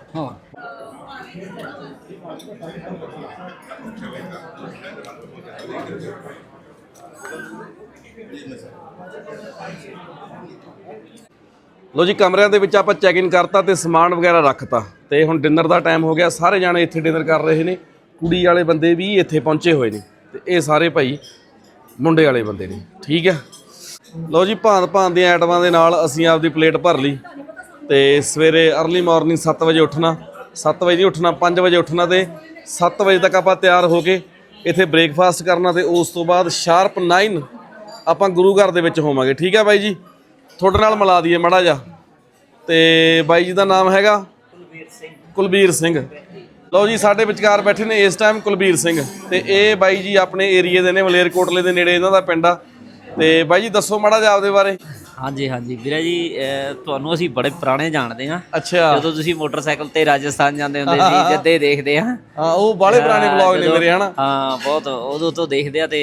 ਲੋ ਜੀ, ਕਮਰਿਆਂ ਦੇ ਵਿੱਚ ਆਪਾਂ ਚੈੱਕ ਇਨ ਕਰਤਾ ਤੇ ਸਮਾਨ ਵਗੈਰਾ ਰੱਖਤਾ। ਤੇ ਹੁਣ ਡਿਨਰ ਦਾ ਟਾਈਮ ਹੋ ਗਿਆ, ਸਾਰੇ ਜਾਣੇ ਇੱਥੇ ਡਿਨਰ ਕਰ ਰਹੇ ਨੇ। ਕੁੜੀ ਵਾਲੇ ਬੰਦੇ ਵੀ ਇੱਥੇ ਪਹੁੰਚੇ ਹੋਏ ਨੇ। ਤੇ ਇਹ ਸਾਰੇ ਭਾਈ ਮੁੰਡੇ ਵਾਲੇ ਬੰਦੇ ਨੇ। ਠੀਕ ਹੈ ਲੋ ਜੀ, ਭਾਂਤ ਭਾਂਤ ਦੀਆਂ ਆਈਟਮਾਂ ਦੇ ਨਾਲ ਅਸੀਂ ਆਪਦੀ ਪਲੇਟ ਭਰ ਲਈ। ਤੇ ਸਵੇਰੇ अर्ਲੀ ਮਾਰਨਿੰਗ 7 ਵਜੇ ਉੱਠਣਾ। 7 ਵਜੇ ਨਹੀਂ ਉੱਠਣਾ 5 ਵਜੇ ਉੱਠਣਾ ਤੇ 7 ਵਜੇ ਤੱਕ ਆਪਾਂ ਤਿਆਰ ਹੋ ਕੇ ਇੱਥੇ ਬ੍ਰੇਕਫਾਸਟ ਕਰਨਾ ਤੇ ਉਸ ਤੋਂ ਬਾਅਦ ਸ਼ਾਰਪ 9 ਆਪਾਂ ਗੁਰੂ ਘਰ ਦੇ ਵਿੱਚ ਹੋਵਾਂਗੇ। ਠੀਕ ਹੈ ਬਾਈ ਜੀ? ਤੁਹਾਡੇ ਨਾਲ ਮਿਲਾ ਦਈਏ ਮੜਾ ਜਾ ਤੇ ਬਾਈ ਜੀ ਦਾ ਨਾਮ ਹੈਗਾ? ਕੁਲਬੀਰ ਸਿੰਘ। ਕੁਲਬੀਰ ਸਿੰਘ। ਲਓ ਜੀ ਸਾਡੇ ਵਿਚਕਾਰ ਬੈਠੇ ਨੇ ਇਸ ਟਾਈਮ ਕੁਲਬੀਰ ਸਿੰਘ। ਤੇ ਇਹ ਬਾਈ ਜੀ ਆਪਣੇ ਏਰੀਏ ਦੇ ਨੇ ਮਲੇਰਕੋਟਲੇ ਦੇ ਨੇੜੇ ਇਹਨਾਂ ਦਾ ਪਿੰਡ ਆ। ਤੇ ਬਾਈ ਜੀ ਦੱਸੋ ਮੜਾ ਜਾ ਆਪਦੇ ਬਾਰੇ। ਹਾਂਜੀ ਹਾਂਜੀ। ਵੀਰਾ ਜੀ ਅਹ ਤੁਹਾਨੂੰ ਅਸੀਂ ਬੜੇ ਪੁਰਾਣੇ ਜਾਣਦੇ ਹਾਂ। ਅੱਛਾ। ਜਦੋਂ ਤੁਸੀਂ ਮੋਟਰਸਾਈਕਲ ਤੇ ਰਾਜਸਥਾਨ ਜਾਂਦੇ ਹੁੰਦੇ ਸੀ ਜੱਦੇ ਦੇਖਦੇ ਆ ਹਾਂ ਉਹ ਬਾਲੇ ਪੁਰਾਣੇ ਵਲੌਗ ਨੇ ਮੇਰੇ ਹਨਾ? ਹਾਂ ਬਹੁਤ ਉਦੋਂ ਤੋਂ ਦੇਖਦੇ ਆ ਤੇ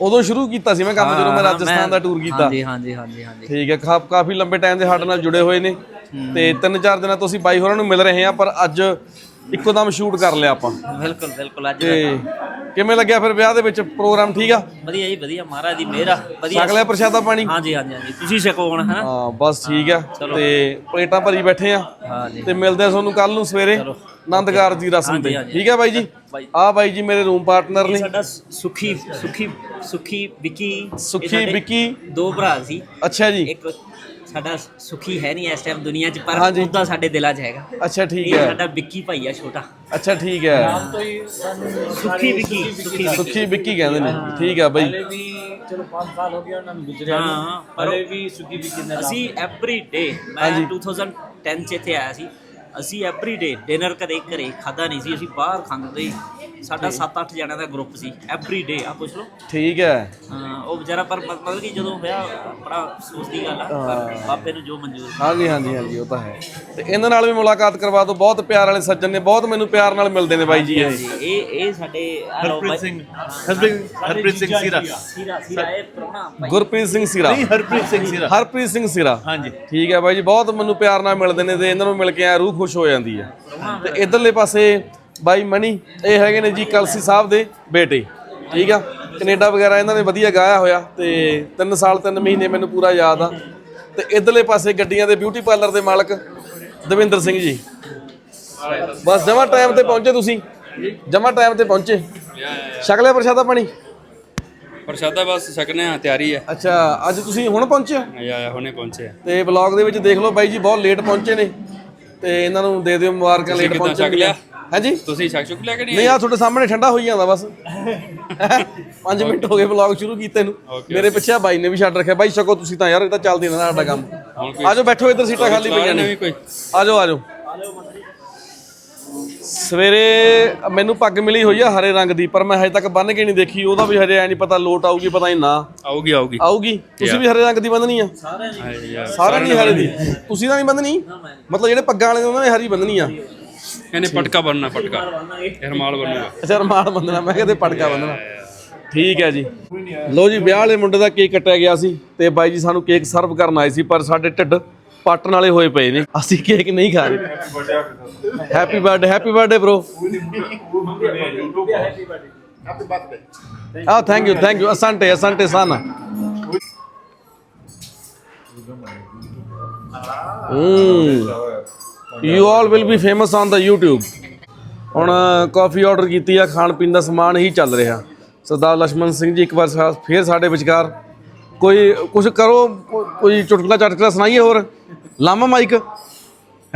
ਉਦੋਂ ਸ਼ੁਰੂ ਕੀਤਾ ਸੀ ਮੈਂ ਕੰਮ ਜਦੋਂ ਮੈਂ ਹਾਂ, ਰਾਜਸਥਾਨ ਦਾ ਟੂਰ ਕੀਤਾ। ਹਾਂਜੀ ਹਾਂਜੀ ਹਾਂਜੀ ਹਾਂਜੀ। ਠੀਕ ਹੈ ਕਾ- ਕਾਫੀ ਲੰਬੇ ਟਾਈਮ ਦੇ ਸਾਡੇ ਨਾਲ ਜੁੜੇ ਹੋਏ ਨੇ। ਤੇ ਤਿੰਨ ਚਾਰ ਦਿਨਾਂ ਤੋਂ ਅਸੀਂ ਬਾਈ ਹੋਰਾਂ ਨੂੰ ਮਿਲ ਰਹੇ ਹਾਂ ਪਰ ਅੱਜ ਇੱਕੋ ਦਮ ਸ਼ੂਟ ਕਰ ਲਿਆ ਆਪਾਂ। ਬਿਲਕੁਲ ਬਿਲਕੁਲ ਅੱਜ ਤੇ ਕਿਵੇਂ ਲੱਗਿਆ ਫਿਰ ਵਿਆਹ ਦੇ ਵਿੱਚ ਪ੍ਰੋਗਰਾਮ ਠੀਕ ਆ? ਵਧੀਆ ਜੀ ਵਧੀਆ ਮਹਾਰਾਜ ਦੀ ਮਿਹਰ ਆ ਵਧੀਆ। ਛਕ ਲਿਆ ਪ੍ਰਸ਼ਾਦਾ ਪਾਣੀ? ਹਾਂਜੀ ਹਾਂਜੀ ਹਾਂਜੀ ਤੁਸੀਂ ਛਕੋ ਹੁਣ ਹਾਂ? ਹਾਂ ਬਸ ਠੀਕ ਆ। ਤੇ ਪਲੇਟਾਂ ਭਰੀ ਬੈਠੇ ਆ। ਹਾਂਜੀ। ਤੇ ਮਿਲਦੇ ਆ ਤੁਹਾਨੂੰ ਕੱਲ ਨੂੰ ਸਵੇਰੇ। ਆਨੰਦਗਾਰ ਦੀ ਰਸਮ ਤੇ। ਹਾਂਜੀ। ਠੀਕ ਹੈ ਬਾਈ ਜੀ? ਬਾਈ। ਆ ਬਾਈ ਜੀ ਮੇਰੇ ਰੂਮ ਪਾਰਟਨਰ ਨੇ। ਸਾਡਾ ਸੁਖੀ ਸੁਖੀ ਸੁਖੀ ਵਿੱਕੀ। ਇਹ ਸੁਖੀ ਸਾਡੇ ਵਿੱਕੀ। ਦੋ ਭਰਾ ਸੀ। ਅੱਛਾ ਜੀ। ਇੱਕ ਸਾਡਾ ਸੁਖੀ ਹੈ ਨਹੀਂ ਇਸ ਟਾਈਮ ਦੁਨੀਆ 'ਚ ਪਰ ਹਾਂਜੀ। ਉਹਦਾ ਸਾਡੇ ਦਿਲਾਂ 'ਚ ਹੈਗਾ। ਅੱਛਾ ਠੀਕ ਇਹ ਹੈ। ਸਾਡਾ ਵਿੱਕੀ ਭਾਈ ਆ ਛੋਟਾ। ਅੱਛਾ ਠੀਕ ਹੈ। ਸੁਖੀ ਵਿੱਕੀ ਸੁਖੀ ਵਿੱਕੀ। ਸੁਖੀ ਵਿੱਕੀ ਕਹਿੰਦੇ ਨੇ। ਠੀਕ ਆ ਬਾਈ। ਹਾਂ ਪਰ ਵੀ ਸੁਖੀ ਵਿੱਕੀ ਅਸੀਂ ਐਵਰੀ ਡੇ ਮੈਂ 2010 ਚ ਇੱਥੇ ਆਇਆ ਸੀ। ਅਸੀਂ ਐਵਰੀ ਡੇ ਡਿਨਰ ਕਦੇ ਘਰੇ ਖਾਦਾ ਨਹੀਂ ਸੀ ਅਸੀਂ ਬਾਹਰ ਖਾਂਦੇ ਸਾਡਾ 7-8 ਜਣਿਆਂ ਦਾ ਗਰੁੱਪ ਸੀ ਐਵਰੀ ਡੇ ਆ ਪੁੱਛ ਲਓ। ਠੀਕ ਹੈ। ਹਾਂ ਉਹ ਵਿਚਾਰਾ ਪਰ ਮਤਲਬ ਕਿ ਜਦੋਂ ਹੋਇਆ ਬੜਾ ਅਫਸੋਸ ਦੀ ਗੱਲ ਆ ਪਰ ਬਾਬੇ ਨੂੰ ਜੋ ਮਨਜ਼ੂਰ ਹਾਂਜੀ ਹਾਂਜੀ ਹਾਂਜੀ ਉਹ ਤਾਂ ਹੈ। ਤੇ ਇਹਨਾਂ ਨਾਲ ਵੀ ਮੁਲਾਕਾਤ ਕਰਵਾ ਦਿਓ ਬਹੁਤ ਪਿਆਰ ਵਾਲੇ ਸੱਜਣ ਨੇ ਬਹੁਤ ਮੈਨੂੰ ਪਿਆਰ ਨਾਲ ਮਿਲਦੇ ਨੇ ਬਾਈ ਜੀ ਇਹ। ਇਹ ਇਹ ਸਾਡੇ ਹਰਪ੍ਰੀਤ ਸਿੰਘ ਹਰਪ੍ਰੀਤ ਸਿੰਘ ਸੀਰਾ। ਸੀਰਾ ਸੀਰਾ ਇਹ ਪ੍ਰਾਹੁਣਾ ਭਾਈ। ਗੁਰਪ੍ਰੀਤ ਸਿੰਘ ਸਿਰਾ। ਹਰਪ੍ਰੀਤ ਸਿੰਘ ਸੀਰਾ। ਹਰਪ੍ਰੀਤ ਸਿੰਘ ਸਿਰਾ। ਹਾਂਜੀ। ਠੀਕ ਹੈ ਬਾਈ ਜੀ ਬਹੁਤ ਮੈਨੂੰ ਪਿਆਰ ਨਾਲ ਮਿਲਦੇ ਨੇ ਤੇ ਇਹਨਾਂ ਨੂੰ ਮਿਲ ਕੇ ਆ ਰੂਹ ਖੁਸ਼ ਹੋ ਜਾਂਦੀ ਹੈ। ਤੇ ਇਧਰਲੇ ਪਾਸੇ ਬਾਈ ਮਣੀ ਇਹ ਹੈਗੇ ਨੇ ਜੀ ਕਲਸੀ ਸਾਹਿਬ ਦੇ ਬੇਟੇ ਠੀਕ ਆ? ਕੈਨੇਡਾ ਵਗੈਰਾ ਇਹਨਾਂ ਨੇ ਵਧੀਆ ਗਾਇਆ ਹੋਇਆ ਤੇ 3 ਸਾਲ 3 ਮਹੀਨੇ ਮੈਨੂੰ ਪੂਰਾ ਯਾਦ ਆ। ਤੇ ਇਧਰਲੇ ਪਾਸੇ ਗੱਡੀਆਂ ਦੇ ਬਿਊਟੀ ਪਾਰਲਰ ਦੇ ਮਾਲਕ ਦਵਿੰਦਰ ਸਿੰਘ ਜੀ। ਬਸ ਜਮਾ ਟਾਈਮ ਤੇ ਪਹੁੰਚੇ ਤੁਸੀਂ? ਜਮਾ ਟਾਈਮ ਤੇ ਪਹੁੰਚੇ? ਛਕ ਲਿਆ ਪ੍ਰਸ਼ਾਦਾ ਪਾਣੀ? ਪ੍ਰਸ਼ਾਦਾ ਬਸ ਛਕਨੇ ਆ ਤਿਆਰੀ ਹੈ ਅੱਛਾ ਅੱਜ ਤੁਸੀਂ ਹੁਣ ਪਹੁੰਚੇ ਹੋ? ਆਇਆ ਆਇਆ ਹੁਣੇ ਪਹੁੰਚੇ ਆ। ਤੇ ਵਲੌਗ ਦੇ ਵਿੱਚ ਦੇਖ ਲਓ ਬਾਈ ਜੀ ਬਹੁਤ ਲੇਟ ਪਹੁੰਚੇ ਨੇ। ਤੇ ਇਹਨਾਂ ਨੂੰ ਦੇ ਦਿਓ ਮੁਬਾਰਕਾਂ ਲੇਟ ਕਿੱਦਾਂ ਪਹੁੰਚਣ ਛਕ ਲਿਆ? ਹਾਂਜੀ? ਤੁਸੀਂ ਛਕ ਚੁੱਕ ਲਿਆ ਕਿ ਨਹੀਂ ਨਹੀਂ ਆ ਤੁਹਾਡੇ ਸਾਹਮਣੇ ਠੰਡਾ ਹੋਈ ਜਾਂਦਾ ਬਸ। 5 ਮਿੰਟ ਹੋ ਗਏ ਵਲੌਗ ਸ਼ੁਰੂ ਕੀਤੇ ਨੂੰ। ਮੇਰੇ ਪਿੱਛੇ ਆ ਬਾਈ ਨੇ ਵੀ ਛੱਡ ਰੱਖਿਆ। ਬਾਈ ਛਕੋ ਤੁਸੀਂ ਤਾਂ ਯਾਰ ਇਹ ਤਾਂ ਚੱਲਦੀ ਨਾ ਸਾਡਾ ਕੰਮ। ਆਜੋ ਬੈਠੋ ਇੱਧਰ ਸੀਟਾਂ ਖਾਲੀ ਪਈਆਂ ਨੇ। ਕੋਈ। ਆਜੋ ਆਜੋ। ਸਵੇਰੇ ਮੈਨੂੰ ਪੱਗ ਮਿਲੀ ਹੋਈ ਆ ਹਰੇ ਰੰਗ ਦੀ ਪਰ ਮੈਂ ਹਜੇ ਤੱਕ ਬੰਨ ਕੇ ਨਹੀਂ ਦੇਖੀ। ਉਹਦਾ ਵੀ ਹਜੇ ਐ ਨਹੀਂ ਪਤਾ ਲੋਟ ਆਊਗੀ ਪਤਾ ਨਹੀਂ ਨਾ। ਆਊਗੀ ਆਊਗੀ। ਆਊਗੀ? ਤੁਸੀਂ ਵੀ ਹਰੇ ਰੰਗ ਦੀ ਬੰਨਣੀ ਆ? ਸਾਰਿਆਂ ਦੀ। ਹਰੇ ਦੀ। ਤੁਸੀਂ ਤਾਂ ਨਹੀਂ ਬੰਨਣੀ ਮਤਲਬ ਜਿਹੜੇ ਪੱਗਾਂ ਵਾਲੇ ਉਹਨਾਂ ਨੇ ਹਰੀ ਬੰਨਣੀ ਆ। ਇਹਨੇ ਪਟਕਾ ਬਣਨਾ ਪਟਕਾ। ਇਹ ਰਮਾਲ ਬਣੂਗਾ ਅੱਛਾ ਰਮਾਲ ਬੰਦਨਾ ਮੈਂ ਕਹਿੰਦੇ ਪਟਕਾ ਬੰਦਨਾ ਠੀਕ ਹੈ ਜੀ। ਲੋ ਜੀ ਵਿਆਹ ਵਾਲੇ ਮੁੰਡੇ ਦਾ ਕੇਕ ਕੱਟਿਆ ਗਿਆ ਸੀ ਤੇ ਬਾਈ ਜੀ ਸਾਨੂੰ ਕੇਕ ਸਰਵ ਕਰਨ ਆਏ ਸੀ ਪਰ ਸਾਡੇ ਢਿੱਡ ਪਾਟਣ ਵਾਲੇ ਹੋਏ ਪਏ ਨੇ। ਅਸੀਂ ਕੇਕ ਨਹੀਂ ਖਾ ਰਹੇ। Happy birthday happy birthday bro ਆ ਥੈਂਕ ਯੂ ਥੈਂਕ ਯੂ ਅਸੰਟੇ ਅਸੰਟੇ ਸਾਨਾ। You all will be famous on the YouTube. ਹੁਣ ਕਾਫੀ ਆਰਡਰ ਕੀਤੀ ਆ, ਖਾਣ ਪੀਣ ਦਾ ਸਮਾਨ ਹੀ ਚੱਲ ਰਿਹਾ। ਸਰਦਾਰ ਲక్ష్మణ ਸਿੰਘ ਜੀ ਇੱਕ ਵਾਰ ਸਾ- ਫੇਰ ਸਾਡੇ ਵਿਚਕਾਰ ਕੋਈ ਕੁਝ ਕਰੋ, ਕੋਈ ਚੁਟਕਲਾ ਚਟਕਲਾ ਸੁਣਾਈਏ ਹੋਰ? ਲਾਮਾ ਮਾਈਕ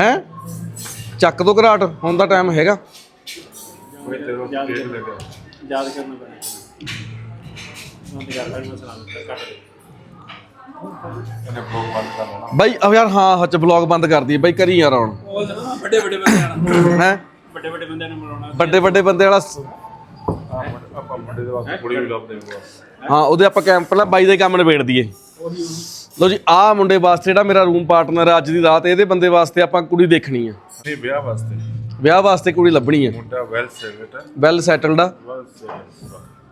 ਹੈ? ਚੱਕ ਦੋ ਘਰਾਟ, ਹੁਣ ਦਾ ਟਾਈਮ ਹੈਗਾ। ਯਾਦ ਕਰਨਾ ਪੈਣਾ। ਮੈਂ ਤੇ ਗੱਲ ਕਰ ਮੈਂ ਸੁਣਾ ਬਾਈ ਅਬ ਯਾਰ ਹਾਂ ਹੱਚ ਬਲੌਗ ਬੰਦ ਕਰ ਦਈਏ। ਬਾਈ ਕਰੀ ਯਾਰ ਹੁਣ। ਵੱਡੇ ਵੱਡੇ ਨਾਲ ਹੈ? ਵੱਡੇ ਵੱਡੇ ਬੰਦਿਆਂ ਨੂੰ ਮਿਲਾਉਣਾ ਵੱਡੇ ਵੱਡੇ ਬੰਦੇ ਵਾਲਾ ਸ- ਹਾਂ ਉਹਦੇ ਆਪਾਂ ਕੈਂਪ ਪਹਿਲਾਂ ਬਾਈ ਦੇ ਕੰਮ ਨਿਬੇੜ ਦਈਏ। ਲੋ ਜੀ ਆਹ ਮੁੰਡੇ ਵਾਸਤੇ ਜਿਹੜਾ ਮੇਰਾ ਰੂਮ ਪਾਰਟਨਰ ਅੱਜ ਦੀ ਰਾਤ ਇਹਦੇ ਬੰਦੇ ਵਾਸਤੇ ਆਪਾਂ ਕੁੜੀ ਦੇਖਣੀ ਆ। ਨਹੀਂ ਵਿਆਹ ਵਾਸਤੇ। ਵਿਆਹ ਵਾਸਤੇ ਕੁੜੀ ਲੱਭਣੀ ਆ। ਮੁੰਡਾ ਵੈਲ ਸੇਵਟ ਹੈ। ਵੈਲ ਸੈਟਲਡ ਆ।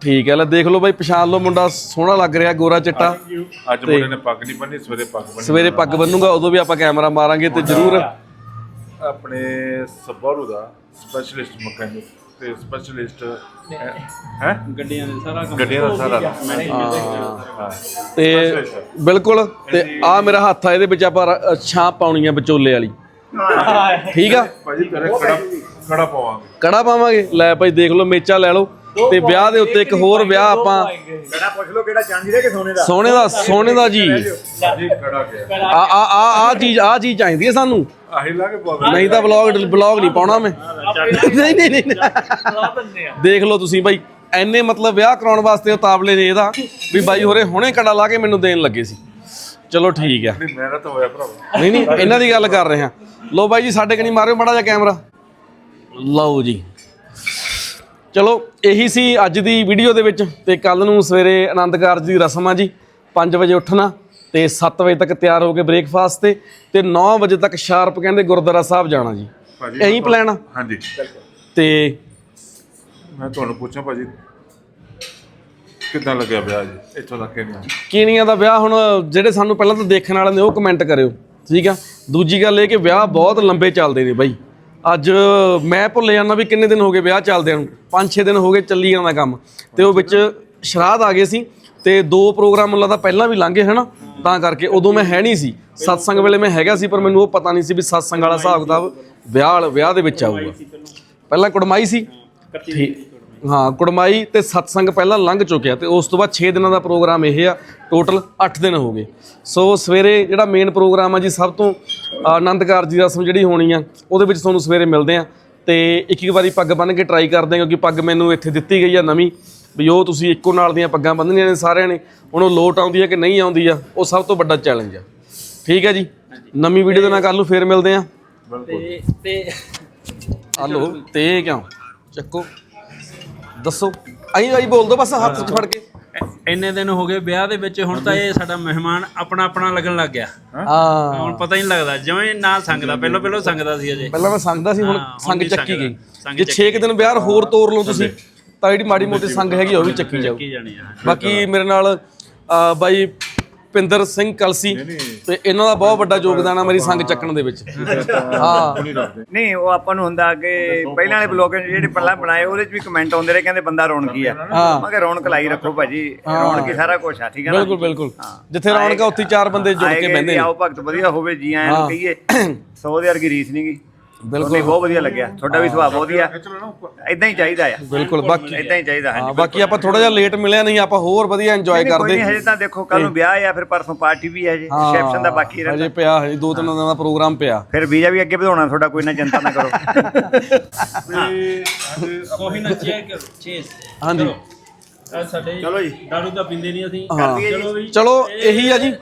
ਠੀਕ ਹੈ ਲੈ ਦੇਖ ਲਓ ਬਾਈ ਪਛਾਣ ਲਓ ਮੁੰਡਾ ਸੋਹਣਾ ਲੱਗ ਰਿਹਾ ਗੋਰਾ ਚਿੱਟਾ। ਅੱਜ ਮੁੰਡੇ ਨੇ ਪੱਗ ਨਹੀਂ ਬੰਨੀ ਸਵੇਰੇ ਪੱਗ ਬੰਨੀ ਸਵੇਰੇ ਪੱਗ ਬੰਨੂਗਾ ਉਦੋਂ ਵੀ ਆਪਾਂ ਕੈਮਰਾ ਮਾਰਾਂਗੇ ਤੇ ਜ਼ਰੂਰ। ਆਪਣੇ ਸਬਾਰੂ ਦਾ ਸਪੈਸ਼ਲਿਸਟ ਮਕੈਨਿਕ ਤੇ ਸਪੈਸ਼ਲਿਸਟ ਹੈ? ਗੱਡੀਆਂ ਦੇ ਸਾਰਾ ਕੰਮ ਗੱਡੀਆਂ ਦਾ ਸਾਰਾ ਹਾਂ। ਤੇ ਬਿਲਕੁਲ ਤੇ ਆ ਮੇਰਾ ਹੱਥ ਆ ਇਹਦੇ ਵਿੱਚ ਆਪਾਂ ਛਾਂਪ ਪਾਉਣੀ ਆ ਵਿਚੋਲੇ ਵਾਲੀ। ਠੀਕ ਆ? ਭਾਜੀ ਤੇਰੇ ਕੜਾ ਕੜਾ ਪਾਵਾਂਗੇ। ਕੜਾ ਪਾਵਾਂਗੇ? ਲੈ ਭਾਈ ਦੇਖ ਲਓ ਮੇਚਾ ਲੈ ਲਓ। ਤੇ ਵਿਆਹ ਦੇ ਉੱਤੇ ਇੱਕ ਹੋਰ ਵਿਆਹ ਆਪਾਂ ਕਿਹੜਾ ਪੁੱਛ ਲਓ ਕਿਹੜਾ ਚਾਂਦੀ ਦਾ ਕਿ ਸੋਨੇ ਦਾ? ਸੋਨੇ ਦਾ ਸੋਨੇ ਦਾ ਜੀ। ਗਿਆ ਆ ਆ ਆ ਆ ਚੀਜ਼ ਆ ਚੀਜ਼ ਚਾਹੀਦੀ ਹੈ ਸਾਨੂੰ। ਆਹੀ ਲਾ ਕੇ ਪਾਵਾਂਗੇ ਨਹੀਂ ਤਾਂ ਵਲੌਗ ਵਲੌਗ ਨਹੀਂ ਪਾਉਣਾ ਮੈਂ। ਨਹੀਂ ਨਹੀਂ ਨਹੀਂ। ਦੇਖ ਲਓ ਤੁਸੀਂ ਬਾਈ ਐਨੇ ਮਤਲਬ ਵਿਆਹ ਕਰਾਉਣ ਵਾਸਤੇ ਉਤਾਵਲੇ ਨੇ ਇਹਦਾ ਵੀ ਬਾਈ ਹੋਰੇ ਹੁਣੇ ਕੜਾ ਲਾ ਕੇ ਮੈਨੂੰ ਦੇਣ ਲੱਗੇ ਸੀ। ਚਲੋ ਠੀਕ ਹੈ ਨਹੀਂ ਮੇਰਾ ਤਾਂ ਹੋਇਆ ਭਰਾਵਾ। ਨਹੀਂ ਨਹੀਂ ਇਹਨਾਂ ਦੀ ਗੱਲ ਕਰ ਰਹੇ ਹਾਂ। ਲੋ ਬਾਈ ਜੀ ਸਾਡੇ ਕਨੀ ਮਾਰਿਓ ਮਾੜਾ ਜਿਹਾ ਕੈਮਰਾ। ਲਓ ਜੀ। ਚਲੋ ਇਹੀ ਸੀ ਅੱਜ ਦੀ ਵੀਡੀਓ ਦੇ ਵਿੱਚ ਤੇ ਕੱਲ ਨੂੰ ਸਵੇਰੇ ਆਨੰਦ ਕਾਰਜ ਦੀ ਰਸਮ ਆ ਜੀ 5 ਵਜੇ ਉੱਠਣਾ ਤੇ 7 ਵਜੇ ਤੱਕ ਤਿਆਰ ਹੋ ਕੇ ਬ੍ਰੇਕਫਾਸਟ ਤੇ ਤੇ 9 ਵਜੇ ਤੱਕ ਸ਼ਾਰਪ ਕਹਿੰਦੇ ਗੁਰਦੁਆਰਾ ਸਾਹਿਬ ਜਾਣਾ ਜੀ। ਇਹੀ ਪਲਾਨ ਆ? ਹਾਂਜੀ। ਤੇ ਮੈਂ ਤੁਹਾਨੂੰ ਪੁੱਛਾਂ ਭਾਜੀ ਕਿੱਦਾਂ ਲੱਗਿਆ ਵਿਆਹ ਜੀ? ਇੱਥੋਂ ਤੱਕ ਕਿਵੇਂ ਕੀਨੀਆਂ ਦਾ ਵਿਆਹ ਹੁਣ ਜਿਹੜੇ ਸਾਨੂੰ ਪਹਿਲਾਂ ਤਾਂ ਦੇਖਣ ਵਾਲੇ ਨੇ ਉਹ ਕਮੈਂਟ ਕਰਿਓ ਠੀਕ ਆ? ਦੂਜੀ ਗੱਲ ਇਹ ਕਿ ਵਿਆਹ ਬਹੁਤ ਲੰਬੇ ਚੱਲਦੇ ਨੇ ਬਾਈ। ਅੱਜ ਮੈਂ ਭੁੱਲ ਜਾਂਦਾ ਵੀ ਕਿੰਨੇ ਦਿਨ ਹੋ ਗਏ ਵਿਆਹ ਚੱਲਦਿਆਂ ਨੂੰ। 5-6 ਦਿਨ ਹੋ ਗਏ ਚੱਲੀ ਜਾਂਦਾ ਕੰਮ। ਤੇ ਉਹ ਵਿੱਚ ਸ਼ਰਾਧ ਆ ਗਏ ਸੀ ਤੇ ਦੋ ਪ੍ਰੋਗਰਾਮ ਉਹਨਾਂ ਦਾ ਪਹਿਲਾਂ ਵੀ ਲੰਘੇ ਹਨਾ, ਤਾਂ ਕਰਕੇ ਉਦੋਂ ਮੈਂ ਹੈ ਨਹੀਂ ਸੀ। ਸਤਸੰਗ ਵੇਲੇ ਮੈਂ ਹੈਗਾ ਸੀ, ਪਰ ਮੈਨੂੰ ਉਹ ਪਤਾ ਨਹੀਂ ਸੀ ਵੀ ਸਤਸੰਗ ਵਾਲਾ ਹਿਸਾਬ ਕਿਤਾਬ ਵਿਆਹ ਵਾਲਾ- ਵਿਆਹ ਦੇ ਵਿੱਚ ਆਊਗਾ। ਪਹਿਲਾਂ ਕੁੜਮਾਈ ਸੀ। ਠੀਕ। ਹਾਂ ਕੁੜਮਾਈ ਤੇ ਸਤਸੰਗ ਪਹਿਲਾਂ ਲੰਘ ਚੁੱਕਿਆ ਤੇ ਉਸ ਤੋਂ ਬਾਅਦ 6 ਦਿਨਾਂ ਦਾ ਪ੍ਰੋਗਰਾਮ ਇਹ ਆ ਟੋਟਲ 8 ਦਿਨ ਹੋ ਗਏ। ਸੋ ਸਵੇਰੇ ਜਿਹੜਾ ਮੇਨ ਪ੍ਰੋਗਰਾਮ ਆ ਜੀ ਸਭ ਤੋਂ ਆਨੰਦ ਕਾਰਜ ਦੀ ਰਸਮ ਜਿਹੜੀ ਹੋਣੀ ਆ ਉਹਦੇ ਵਿੱਚ ਤੁਹਾਨੂੰ ਸਵੇਰੇ ਮਿਲਦੇ ਆ ਤੇ ਇੱਕ ਇੱਕ ਵਾਰੀ ਪੱਗ ਬੰਨ੍ਹ ਕੇ ਟਰਾਈ ਕਰਦੇ ਆ ਕਿਉਂਕਿ ਪੱਗ ਮੈਨੂੰ ਇੱਥੇ ਦਿੱਤੀ ਗਈ ਆ ਨਵੀਂ ਵੀ ਉਹ ਤੁਸੀਂ ਇੱਕੋ ਨਾਲ ਦੀਆਂ ਪੱਗਾਂ ਬੰਨ੍ਹਣੀਆਂ ਨੇ ਸਾਰਿਆਂ ਨੇ ਹੁਣ ਉਹ ਲੋਟ ਆਉਂਦੀ ਆ ਕਿ ਨਹੀਂ ਆਉਂਦੀ ਆ ਉਹ ਸਭ ਤੋਂ ਵੱਡਾ ਚੈਲੰਜ ਆ। ਠੀਕ ਹੈ ਜੀ? ਨਵੀਂ ਵੀਡੀਓ ਦੇ ਨਾਲ ਕੱਲ ਨੂੰ ਫੇਰ ਮਿਲਦੇ ਆ। ਤੇ ਤੇ ਹਲੋ ਤੇ ਇਹ ਕਿਉਂ? ਚੱਕੋ। ਦੱਸੋ। ਆਈ ਆਈ ਬੋਲ ਦੋ ਬਸ ਹੱਥ 'ਚ ਫੜ ਕੇ। ਇੰਨੇ ਦਿਨ ਹੋ ਗਏ ਵਿਆਹ ਦੇ ਵਿੱਚ ਹੁਣ ਤਾਂ ਇਹ ਸਾਡਾ ਮਹਿਮਾਨ ਆਪਣਾ ਆਪਣਾ ਲੱਗਣ ਲੱਗ ਗਿਆ। ਹਾਂ। ਹੁਣ ਪਤਾ ਹੀ ਨਹੀਂ ਲੱਗਦਾ ਜਿਵੇਂ ਨਾ ਸੰਗਦਾ ਪਹਿਲਾਂ ਪਹਿਲਾਂ ਸੰਗਦਾ ਸੀ ਅਜੇ। ਪਹਿਲਾਂ ਮੈਂ ਸੰਗਦਾ ਸੀ ਹੁਣ ਹਾਂ, ਹੁਣ ਸੰਗ ਨਹੀਂ ਚੱਕੀ ਸੰਗਦਾ। ਗਈ। ਸੰਗ ਜੇ ਚੱਕੀ 6 ਦਿਨ ਵਿਆਹ ਹੋਰ ਤੋਰ ਲਓ ਤੁਸੀਂ ਤਾਂ ਜਿਹੜੀ ਮਾੜੀ ਮੋਟੀ ਸੰਗ ਹੈਗੀ ਆ ਉਹ ਵੀ ਚੱਕੀ ਜਾਓ ਕੀ ਜਾਣੀ ਆ ਬਾਕੀ ਮੇਰੇ ਨਾਲ ਅਹ, ਬਾਈ ਪਿੰਦਰ ਸਿੰਘ ਕਲਸੀ ਤੇ ਇਹਨਾਂ ਦਾ ਬਹੁਤ ਵੱਡਾ ਯੋਗਦਾਨ ਆ ਮੇਰੀ ਸੰਗ ਚੱਕਣ ਦੇ ਵਿੱਚ। ਹਾਂ। ਨਹੀਂ ਉਹ ਆਪਾਂ ਨੂੰ ਹੁੰਦਾ ਕਿ ਪਹਿਲਾਂ ਵਾਲੇ ਬਲੌਗ ਜਿਹੜੇ ਪਹਿਲਾਂ ਬਣਾਏ ਉਹਦੇ 'ਚ ਵੀ ਕਮੈਂਟ ਆਉਂਦੇ ਰਹੇ ਕਹਿੰਦੇ ਬੰਦਾ ਰੌਣਕੀ ਆ। ਹਾਂ। ਮੈਂ ਕਿਹਾ ਰੌਣਕ ਲਾਈ ਰੱਖੋ ਭਾਜੀ। ਰੌਣਕੀ ਸਾਰਾ ਕੁਝ ਆ ਠੀਕ ਹੈ ਨਾ? ਬਿਲਕੁਲ ਬਿਲਕੁਲ। ਜਿੱਥੇ ਰੌਣਕ ਆ ਉੱਥੇ ਚਾਰ ਬੰਦੇ ਜੁੜ ਕੇ ਨੇ। ਆਓ ਭਗਤ ਵਧੀਆ ਹੋਵੇ ਜੀ ਆਇਆਂ ਨੂੰ ਕਹੀਏ। ਸੌ ਦੇ ਵਰਗੀ ਰੀਸ ਨਹੀਂਗੀ ਬਿਲਕੁਲ। ਬਹੁਤ ਵਧੀਆ ਲੱਗਿਆ। ਤੁਹਾਡਾ ਵੀ ਸੁਭਾਅ ਬਹੁਤ ਵਧੀਆ। ਇਦਾਂ ਹੀ ਚਾਹੀਦਾ ਆ। ਬਿਲਕੁਲ ਬਾਕੀ ਇਦਾਂ ਹੀ ਚਾਹੀਦਾ ਹਾਂ ਬਾਕੀ ਆਪਾਂ ਥੋੜਾ ਜਿਹਾ ਲੇਟ ਮਿਲਿਆ ਨਹੀਂ ਆਪਾਂ ਹੋਰ ਵਧੀਆ ਇੰਜੋਏ ਕਰਦੇ। ਨਹੀਂ ਹਜੇ ਤਾਂ ਦੇਖੋ ਕੱਲ ਨੂੰ ਵਿਆਹ ਆ ਫਿਰ ਪਰਸੋਂ ਪਾਰਟੀ ਵੀ ਹੈ ਜੀ। ਰਿਸੈਪਸ਼ਨ ਦਾ ਬਾਕੀ ਰਹਿੰਦਾ। ਹਜੇ ਪਿਆ ਹਜੇ ਦੋ ਤਿੰਨ ਦਿਨਾਂ ਦਾ ਪ੍ਰੋਗਰਾਮ ਪਿਆ। ਫਿਰ ਵੀਜ਼ਾ ਵੀ ਅੱਗੇ ਵਧਾਉਣਾ ਤੁਹਾਡਾ ਕੋਈ ਨਾ ਚਿੰਤਾ ਨਾ ਕਰੋ। ਕੋਈ ਨਾ ਚੈੱਕ ਕਰੋ ਚੇਸ ਹਾਂਜੀ। ਸਾਡੇ ਚਲੋ ਜੀ। ਦਾਰੂ ਤਾਂ ਪੀਂਦੇ ਨਹੀਂ ਅਸੀਂ। ਚਲੋ ਵੀ। ਚਲੋ ਇਹੀ ਆ ਜੀ।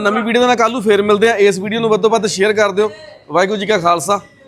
ਨਵੀਂ ਵੀਡੀਓ ਦੇ ਨਾਲ ਕੱਲ ਨੂੰ ਫੇਰ ਮਿਲਦੇ ਆ ਇਸ ਵੀਡੀਓ ਨੂੰ ਵੱਧ ਤੋਂ ਵੱਧ ਸ਼ੇਅਰ ਕਰ ਦਿਓ। ਵਾਹਿਗੁਰੂ ਜੀ ਕਾ ਖਾਲਸਾ।